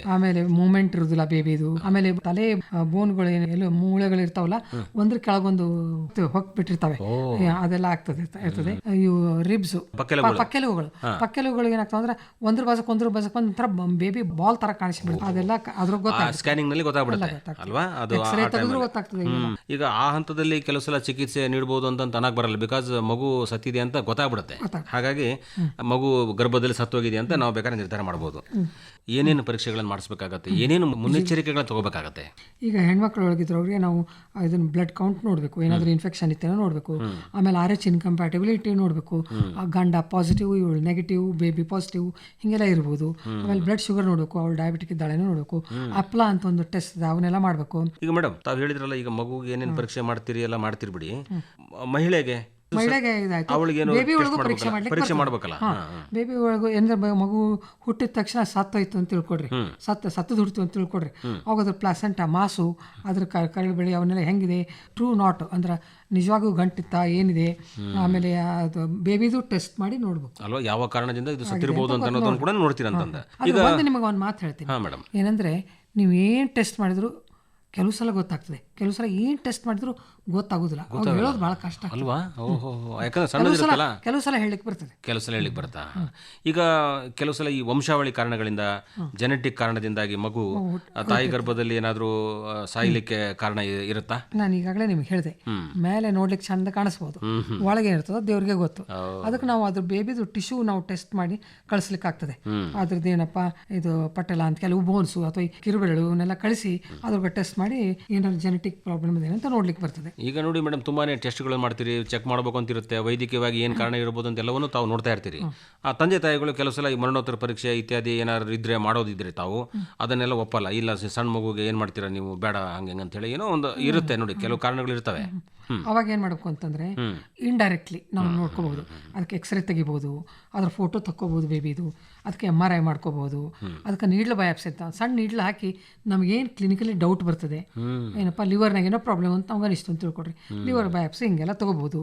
ಆಮೇಲೆ ಮೂಮೆಂಟ್ ಇರುದಿಲ್ಲ ಬೇಬಿದು ಆಮೇಲೆ ತಲೆ ಬೋನ್ಗಳು ಎಲ್ಲ ಮೂಳೆಗಳು ಇರ್ತಾವಲ್ಲ ಒಂದ್ರ ಕೆಳಗೊಂದು ಹೊಕ್ಬಿಟ್ಟಿರ್ತಾವೆ ಅದೆಲ್ಲ ಆಗ್ತದೆ ಇರ್ತದೆ. ಇವು ರಿಬ್ಸ್ ಪಕ್ಕೆಲುಗಳು. ಪಕ್ಕೆಲುಗಳು. ಪಕ್ಕೆಲುವುಗಳು ಏನಾಗ್ತಾವ ಅಂದ್ರೆ ಒಂದ್ರ ಬಾಜಕ್ ಒಂದ್ರ ಬಾಜಕ್ ಒಂಥರ ಬೇಬಿ ಬಾಲ್ ತರ ಕಾಣಿಸ್ಬಿಡ್ತು ಅದೆಲ್ಲ ಅದ್ರ ಗೊತ್ತಾಗ್ತದೆ. ಸ್ಕ್ಯಾನಿಂಗ್ನಲ್ಲಿ ಗೊತ್ತಾಗ್ಬಿಡುತ್ತೆ. ಅಲ್ವಾ? ಅದು. ಗೊತ್ತಾಗ್ತದೆ ಈಗ. ಆ ಹಂತದಲ್ಲಿ ಕೆಲವು ಸಲ ಚಿಕಿತ್ಸೆ ನೀಡಬಹುದು ಅಂತ ಅನ್ನಕ್ಕೆ ಬರಲ್ಲ. ಬಿಕಾಸ್ ಮಗು ಸತ್ತಿದೆ ಅಂತ ಗೊತ್ತಾಗ್ಬಿಡುತ್ತೆ. ಹಾಗಾಗಿ ಮಗು ಗರ್ಭದಲ್ಲಿ ಸತ್ತೋಗಿದೆ ಅಂತ ನಾವು ಬೇಕಾದ್ರೆ ನಿರ್ಧಾರ ಮಾಡಬಹುದು ಏನೇನು ಪರೀಕ್ಷೆಗಳನ್ನು ಮಾಡಿಸ್ಬೇಕಾಗತ್ತೆ? ಏನೇನು ಮುನ್ನೆಚ್ಚರಿಕೆಗಳನ್ನ ತಗೋಬೇಕಾಗತ್ತೆ? ಈಗ ಹೆಣ್ಮಕ್ಳು ಒಳಗಿದ್ರವ್ರಿಗೆ ನಾವು ಇದನ್ನ ಬ್ಲಡ್ ಕೌಂಟ್ ನೋಡಬೇಕು. ಏನಾದರೂ ಇನ್ಫೆಕ್ಷನ್ ಇತ್ತೇನೋ ನೋಡಬೇಕು. ಆಮೇಲೆ ಆರ್ ಎಚ್ ಇನ್ಕಂಪ್ಯಾಟಿಬಿಲಿಟಿ ನೋಡಬೇಕು. ಗಂಡ ಪಾಸಿಟಿವ್ ಇವಳು ನೆಗೆಟಿವ್ ಬೇಬಿ ಪಾಸಿಟಿವ್ ಹಿಂಗೆಲ್ಲ ಇರ್ಬೋದು. ಆಮೇಲೆ ಬ್ಲಡ್ ಶುಗರ್ ನೋಡಬೇಕು ಅವಳು ಡಯಾಬಿಟಿಕ್ ಇದ್ದಾಳೆನೋ ನೋಡಬೇಕು. ಅಪ್ಲ ಅಂತ ಒಂದು ಟೆಸ್ಟ್ ಅವನ್ನೆಲ್ಲ ಮಾಡಬೇಕು. ಈಗ ಮೇಡಮ್ ತಾವು ಹೇಳಿದ್ರಲ್ಲ ಈಗ ಮಗುಗೆ ಏನೇನು ಪರೀಕ್ಷೆ ಮಾಡ್ತೀರಿ ಎಲ್ಲ ಮಾಡ್ತಿರ್ಬಿಡಿ. ಮಹಿಳೆಗೆ ಮಹಿಳೆಗೆ ಇದಾಯ್ತು. ಅವಳಿಗೇನು ಬೇಬಿ ಒಳಗೂ ಪರೀಕ್ಷೆ ಮಾಡ್ಬೇಕಲ್ಲ? ಮಾಡ್ಲಿಕ್ಕೆ ಪರೀಕ್ಷೆ. ಬೇಬಿ ಒಳಗು ಏನಾದ್ರೆ ಮಗು ಹುಟ್ಟಿದ ತಕ್ಷಣ ಸತ್ತೋಯ್ತು ಅಂತ ತಿಳ್ಕೊಡ್ರಿ. ಸತ್ತ ಸತ್ತದ ಹುಡ್ತು ಅಂತ ತಿಳ್ಕೊಡ್ರಿ. ಅವಾಗ ಅದ್ರ ಪ್ಲಾಸೆಂಟ ಮಾಸು ಅದ್ರ ಕರಳು ಬೆಳೆ ಅವನ್ನೆಲ್ಲ ಹೆಂಗಿದೆ? ಟ್ರೂ ನಾಟ್ ಅಂದ್ರೆ ನಿಜವಾಗೂ ಗಂಟಿತ್ತ ಏನಿದೆ? ಆಮೇಲೆ ಅದು ಬೇಬಿದು ಟೆಸ್ಟ್ ಮಾಡಿ ನೋಡ್ಬೇಕು. ಅಲ್ವಾ? ಯಾವ ಕಾರಣದಿಂದ ಇದು ಸತ್ತಿರಬಹುದು ಅಂತ ಅನ್ನೋದನ್ನು ಕೂಡ ನೋಡ್ತೀರಂತಂದ ಇದು ಒಂದು ನಿಮಗೆ ಒಂದು ಮಾತು ಹೇಳ್ತೀನಿ. ಹಾ ಮೇಡಂ ಏನಂದ್ರೆ ನೀವು ಏನು ಟೆಸ್ಟ್ ಮಾಡಿದ್ರು ಕೆಲವು ಸಲ ಗೊತ್ತಾಗ್ತದೆ. ಕೆಲವು ಸಲ ಏನು ಟೆಸ್ಟ್ ಮಾಡಿದ್ರು ಗೊತ್ತಾಗೋದಿಲ್ಲ. ಅವ್ರು ಹೇಳೋದು ಭಾಳ ಕಷ್ಟ ಅಲ್ವಾ? ಓಹೋ ಯಾಕಂದ್ರೆ ಕೆಲವು ಸಲ ಸಣ್ಣದಿರುತ್ತಲ್ಲ ಕೆಲವು ಸಲ ಹೇಳಲಿಕ್ಕೆ ಬರ್ತದೆ. ಕೆಲವು ಸಲ ಹೇಳಿಕ್ ಬರ್ತಾ ಈಗ ಕೆಲವು ಸಲ ಈ ವಂಶಾವಳಿ ಕಾರಣಗಳಿಂದ ಜೆನೆಟಿಕ್ ಕಾರಣದಿಂದಾಗಿ ಮಗು ತಾಯಿ ಗರ್ಭದಲ್ಲಿ ಏನಾದರೂ ಸಾಯ್ಲಿಕ್ಕೆ ಕಾರಣ ಇರುತ್ತಾ? ನಾನು ಈಗಾಗಲೇ ನಿಮ್ಗೆ ಹೇಳಿದೆ. ಮೇಲೆ ನೋಡ್ಲಿಕ್ಕೆ ಚಂದ ಕಾಣಿಸ್ಬೋದು. ಒಳಗೆ ಇರ್ತದೋ ದೇವ್ರಿಗೆ ಗೊತ್ತು. ಅದಕ್ಕೆ ನಾವು ಅದ್ರ ಬೇಬಿದು ಟಿಶ್ಯೂ ನಾವು ಟೆಸ್ಟ್ ಮಾಡಿ ಕಳಿಸ್ಲಿಕ್ಕೆ ಆಗ್ತದೆ. ಅದ್ರದ್ದು ಏನಪ್ಪ ಇದು ಪಟ್ಟಲ ಅಂತ ಕೆಲವು ಬೋನ್ಸು ಅಥವಾ ಕಿರುಬೆರಳು ಇವನ್ನೆಲ್ಲ ಕಳಿಸಿ ಅದ್ರ ಟೆಸ್ಟ್ ಮಾಡಿ ಏನಾದ್ರು ಜೆನೆಟಿಕ್ ಪ್ರಾಬ್ಲಮ್ ಇದೆ ಅಂತ ನೋಡ್ಲಿಕ್ಕೆ ಬರ್ತದೆ. ಈಗ ನೋಡಿ ಮೇಡಮ್ ತುಂಬಾನೇ ಟೆಸ್ಟ್ಗಳು ಮಾಡ್ತೀರಿ ಚೆಕ್ ಮಾಡಬೇಕು ಅಂತ ಇರುತ್ತೆ ವೈದ್ಯಕೀಯವಾಗಿ ಏನು ಕಾರಣ ಇರ್ಬೋದು ಅಂತ ಎಲ್ಲವನ್ನೂ ತಾವು ನೋಡ್ತಾ ಇರ್ತೀರಿ. ಆ ತಂದೆ ತಾಯಿಗಳು ಕೆಲವು ಸಲ ಈ ಮರಣೋತ್ತರ ಪರೀಕ್ಷೆ ಇತ್ಯಾದಿ ಏನಾದ್ರು ಇದ್ರೆ ಮಾಡೋದಿದ್ರೆ ತಾವು ಅದನ್ನೆಲ್ಲ ಒಪ್ಪಲ್ಲ. ಇಲ್ಲ ಸಣ್ಣ ಮಗುಗೆ ಏನು ಮಾಡ್ತೀರಾ ನೀವು? ಬೇಡ ಹಂಗೆ ಅಂತ ಹೇಳಿ ಏನೋ ಒಂದು ಇರುತ್ತೆ ನೋಡಿ ಕೆಲವು ಕಾರಣಗಳು ಇರ್ತವೆ. ಅವಾಗ ಏನು ಮಾಡಬೇಕು ಅಂತಂದ್ರೆ ಇಂಡೈರೆಕ್ಟ್ಲಿ ನಾವು ನೋಡ್ಕೋಬಹುದು ಅದಕ್ಕೆ ಎಕ್ಸ್ರೇ ತೆಗಿಬೋದು ಅದ್ರ ಫೋಟೋ ತಕ್ಕೋಬಹುದು ಬೇಬಿದು ಅದಕ್ಕೆ ಎಂ ಆರ್ ಐ ಮಾಡ್ಕೋಬಹುದು. ಅದಕ್ಕೆ ನೀಡ್ಲು ಬಯಾಪ್ಸಿ ಅಂತ. ಸಣ್ಣ ನೀಡ್ಲು ಹಾಕಿ ನಮಗೇನು ಕ್ಲಿನಿಕಲಿ ಡೌಟ್ ಬರ್ತದೆ. ಏನಪ್ಪ ಲಿವರ್ನಾಗ ಏನೋ ಪ್ರಾಬ್ಲಮ್ ಅಂತ ನಮ್ಗೆ ಅನಿಸ್ತು ಅಂತ ತಿಳ್ಕೊಡ್ರಿ. ಲಿವರ್ ಬಯಾಪ್ಸಿ ಹಿಂಗೆಲ್ಲ ತಗೋಬಹುದು.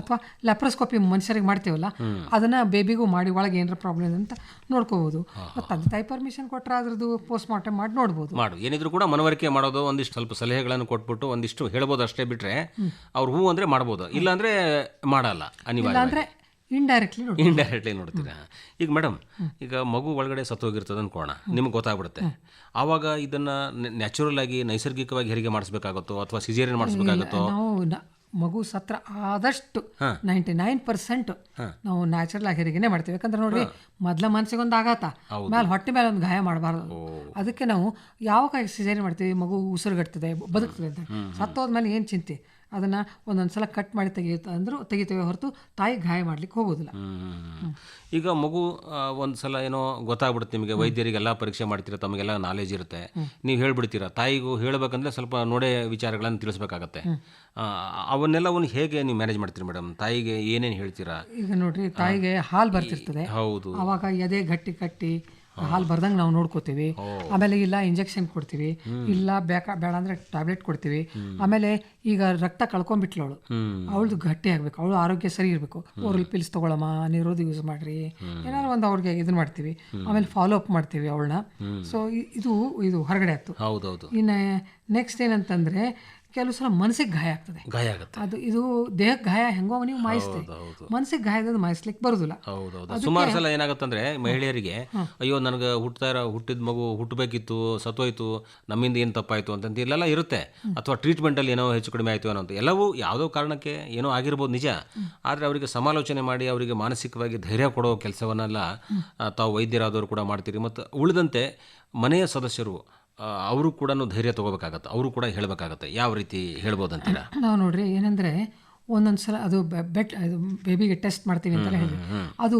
ಅಥವಾ ಲೆಪ್ರೋಸ್ಕೋಪಿ ಮನುಷ್ಯರಿಗೆ ಮಾಡ್ತೀವಲ್ಲ ಅದನ್ನ ಬೇಬಿಗೂ ಮಾಡಿ ಒಳಗೆ ಏನಾರ ಪ್ರಾಬ್ಲಮ್ ಅಂತ ನೋಡ್ಕೋಬಹುದು. ಮತ್ತು ತಂದೆ ತಾಯಿ ಪರ್ಮಿಷನ್ ಕೊಟ್ಟರೆ ಅದ್ರದ್ದು ಪೋಸ್ಟ್ ಮಾರ್ಟಮ್ ಮಾಡಿ ನೋಡ್ಬೋದು. ಮಾಡು. ಏನಿದ್ರು ಕೂಡ ಮನವರಿಕೆ ಮಾಡೋದು ಒಂದಿಷ್ಟು ಸ್ವಲ್ಪ ಸಲಹೆಗಳನ್ನು ಕೊಟ್ಬಿಟ್ಟು ಒಂದಿಷ್ಟು ಹೇಳ್ಬೋದು ಅಷ್ಟೇ ಬಿಟ್ರೆ ಅವ್ರು ಹೂ ಅಂದ್ರೆ ಮಾಡ್ಬೋದು. ಇಲ್ಲಾಂದ್ರೆ ಮಾಡಲ್ಲ ಅನಿವಾರ್ಯ ಇಂಡೈರೆಕ್ಟ್ಲಿ ನೋಡಿ ಇಂಡೈರೆಕ್ಟ್ಲಿ ನೋಡ್ತೀರಾ? ಈಗ ಮೇಡಮ್ ಈಗ ಮಗು ಒಳಗಡೆ ಸತ್ತೋಗಿರ್ತದೆ ಅನ್ಕೋಣ. ನಿಮ್ಗೆ ಗೊತ್ತಾಗ್ಬಿಡುತ್ತೆ. ಆವಾಗ ಇದನ್ನ ನ್ಯಾಚುರಲ್ ಆಗಿ ನೈಸರ್ಗಿಕವಾಗಿ ಹೆರಿಗೆ ಮಾಡಿಸ್ಬೇಕಾಗುತ್ತೋ ಅಥವಾ ಸಿಜೇರಿಯನ್ ಮಾಡಿಸ್ಬೇಕಾಗುತ್ತೋ? ಮಗು ಸತ್ರ ಆದಷ್ಟು ನೈಂಟಿ ನೈನ್ ಪರ್ಸೆಂಟ್ ನಾವು ನ್ಯಾಚುರಲ್ ಆಗಿ ಹೆರಿಗೆನೆ ಮಾಡ್ತೀವಿ. ಯಾಕಂದ್ರೆ ನೋಡ್ರಿ ಮೊದ್ಲ ಮನ್ಸಿಗೆ ಒಂದು ಆಘಾತ ಮೇಲೆ ಹೊಟ್ಟೆ ಮೇಲೆ ಒಂದು ಗಾಯ ಮಾಡಬಾರ್ದು. ಅದಕ್ಕೆ ನಾವು ಯಾವ ಸಿಜೇರಿಯನ್ ಸಿಜೇರಿ ಮಾಡ್ತೀವಿ? ಮಗು ಉಸಿರುಗಟ್ತದೆ ಬದುಕ್ತದೆ ಅಂತ. ಸತ್ತೋದ್ಮೇಲೆ ಏನು ಚಿಂತೆ? ಅದನ್ನ ಒಂದೊಂದ್ಸಲ ಕಟ್ ಮಾಡಿ ತೆಗೆಯುತ್ತೆ ಅಂದರೂ ತೆಗಿತೇವೆ ಹೊರತು ತಾಯಿ ಗಾಯ ಮಾಡಲಿಕ್ಕೆ ಹೋಗೋದಿಲ್ಲ ಈಗ ಮಗು ಒಂದು ಸಲ ಏನೋ ಗೊತ್ತಾಗ್ಬಿಡುತ್ತೆ ನಿಮಗೆ ವೈದ್ಯರಿಗೆಲ್ಲ ಪರೀಕ್ಷೆ ಮಾಡ್ತೀರಾ ತಮಗೆಲ್ಲ ನಾಲೆಜ್ ಇರುತ್ತೆ. ನೀವು ಹೇಳ್ಬಿಡ್ತೀರಾ? ತಾಯಿಗೂ ಹೇಳಬೇಕಂದ್ರೆ ಸ್ವಲ್ಪ ನೋಡೇ ವಿಚಾರಗಳನ್ನು ತಿಳಿಸ್ಬೇಕಾಗತ್ತೆ. ಅವನ್ನೆಲ್ಲ ಅವನು ಹೇಗೆ ನೀವು ಮ್ಯಾನೇಜ್ ಮಾಡ್ತೀರಿ ಮೇಡಮ್ ತಾಯಿಗೆ ಏನೇನು ಹೇಳ್ತೀರಾ? ಈಗ ನೋಡ್ರಿ ತಾಯಿಗೆ ಹಾಲು ಬರ್ತಿರ್ತದೆ. ಹೌದು. ಅವಾಗ ಎದೆ ಗಟ್ಟಿ ಕಟ್ಟಿ ಹಾಲು ಬರ್ದಂಗೆ ನಾವು ನೋಡ್ಕೋತೀವಿ. ಆಮೇಲೆ ಇಲ್ಲ ಇಂಜೆಕ್ಷನ್ ಕೊಡ್ತೀವಿ. ಇಲ್ಲ ಬೇಕ ಬೇಡ ಅಂದರೆ ಟ್ಯಾಬ್ಲೆಟ್ ಕೊಡ್ತೀವಿ. ಆಮೇಲೆ ಈಗ ರಕ್ತ ಕಳ್ಕೊಂಡ್ಬಿಟ್ಲು ಅವಳು ಅವಳದು ಗಟ್ಟಿ ಆಗಬೇಕು. ಅವಳು ಆರೋಗ್ಯ ಸರಿ ಇರಬೇಕು. ಓರಲ್ ಪಿಲ್ಸ್ ತೊಗೊಳಮ್ಮ ನೀರೋದು ಯೂಸ್ ಮಾಡ್ರಿ. ಏನಾದ್ರು ಒಂದು ಅವ್ರಿಗೆ ಇದನ್ನ ಮಾಡ್ತೀವಿ. ಆಮೇಲೆ ಫಾಲೋ ಅಪ್ ಮಾಡ್ತೀವಿ ಅವಳನ್ನ ಸೊ ಇದು ಇದು ಹೊರಗಡೆ ಆಯ್ತು. ಇನ್ನು ನೆಕ್ಸ್ಟ್ ಏನಂತಂದ್ರೆ ಕೆಲವು ಸಲ ಮನಸ್ಸಿಗೆ ಗಾಯ ಆಗ್ತದೆ. ಗಾಯ ಆಗುತ್ತೆ. ಅದು ಇದು ದೇಹಕ್ಕೆ ಗಾಯ ಹೆಂಗೋ ನೀವು ಮಾಯಿಸ್ತೀವಿ ಮನಸ್ಸಿಗೆ ಗಾಯದ ಮಾಯಿಸ್ಲಿಕ್ಕೆ ಹೌದು ಹೌದು. ಸುಮಾರು ಸಲ ಏನಾಗುತ್ತಂದ್ರೆ ಮಹಿಳೆಯರಿಗೆ ಅಯ್ಯೋ ನನಗೆ ಹುಟ್ಟತಾ ಇರೋ ಹುಟ್ಟಿದ ಮಗು ಹುಟ್ಟಬೇಕಿತ್ತು ಸತ್ತೋಯ್ತು ನಮ್ಮಿಂದ ಏನು ತಪ್ಪಾಯ್ತು ಅಂತ ಇಲ್ಲೆಲ್ಲ ಇರುತ್ತೆ. ಅಥವಾ ಟ್ರೀಟ್ಮೆಂಟಲ್ಲಿ ಏನೋ ಹೆಚ್ಚು ಕಡಿಮೆ ಆಯಿತು ಅನ್ನೋ ಎಲ್ಲವೂ ಯಾವುದೋ ಕಾರಣಕ್ಕೆ ಏನೋ ಆಗಿರ್ಬೋದು ನಿಜ. ಆದರೆ ಅವರಿಗೆ ಸಮಾಲೋಚನೆ ಮಾಡಿ ಅವರಿಗೆ ಮಾನಸಿಕವಾಗಿ ಧೈರ್ಯ ಕೊಡೋ ಕೆಲಸವನ್ನೆಲ್ಲ ತಾವು ವೈದ್ಯರಾದವರು ಕೂಡ ಮಾಡ್ತೀರಿ. ಮತ್ತು ಉಳಿದಂತೆ ಮನೆಯ ಸದಸ್ಯರು ಅವರು ಕೂಡ ಧೈರ್ಯ ತಗೋಬೇಕಾಗತ್ತೆ ಅವರು ಕೂಡ ಹೇಳಬೇಕಾಗತ್ತೆ. ಯಾವ ರೀತಿ ಹೇಳ್ಬೋದಂತೀರಾ? ನಾವು ನೋಡ್ರಿ ಏನಂದ್ರೆ ಒಂದೊಂದು ಸಲ ಅದು ಬೆಟ್ ಅದು ಬೇಬಿಗೆ ಟೆಸ್ಟ್ ಮಾಡ್ತೀವಿ ಅಂತೆಲ್ಲ ಹೇಳಿ ಅದು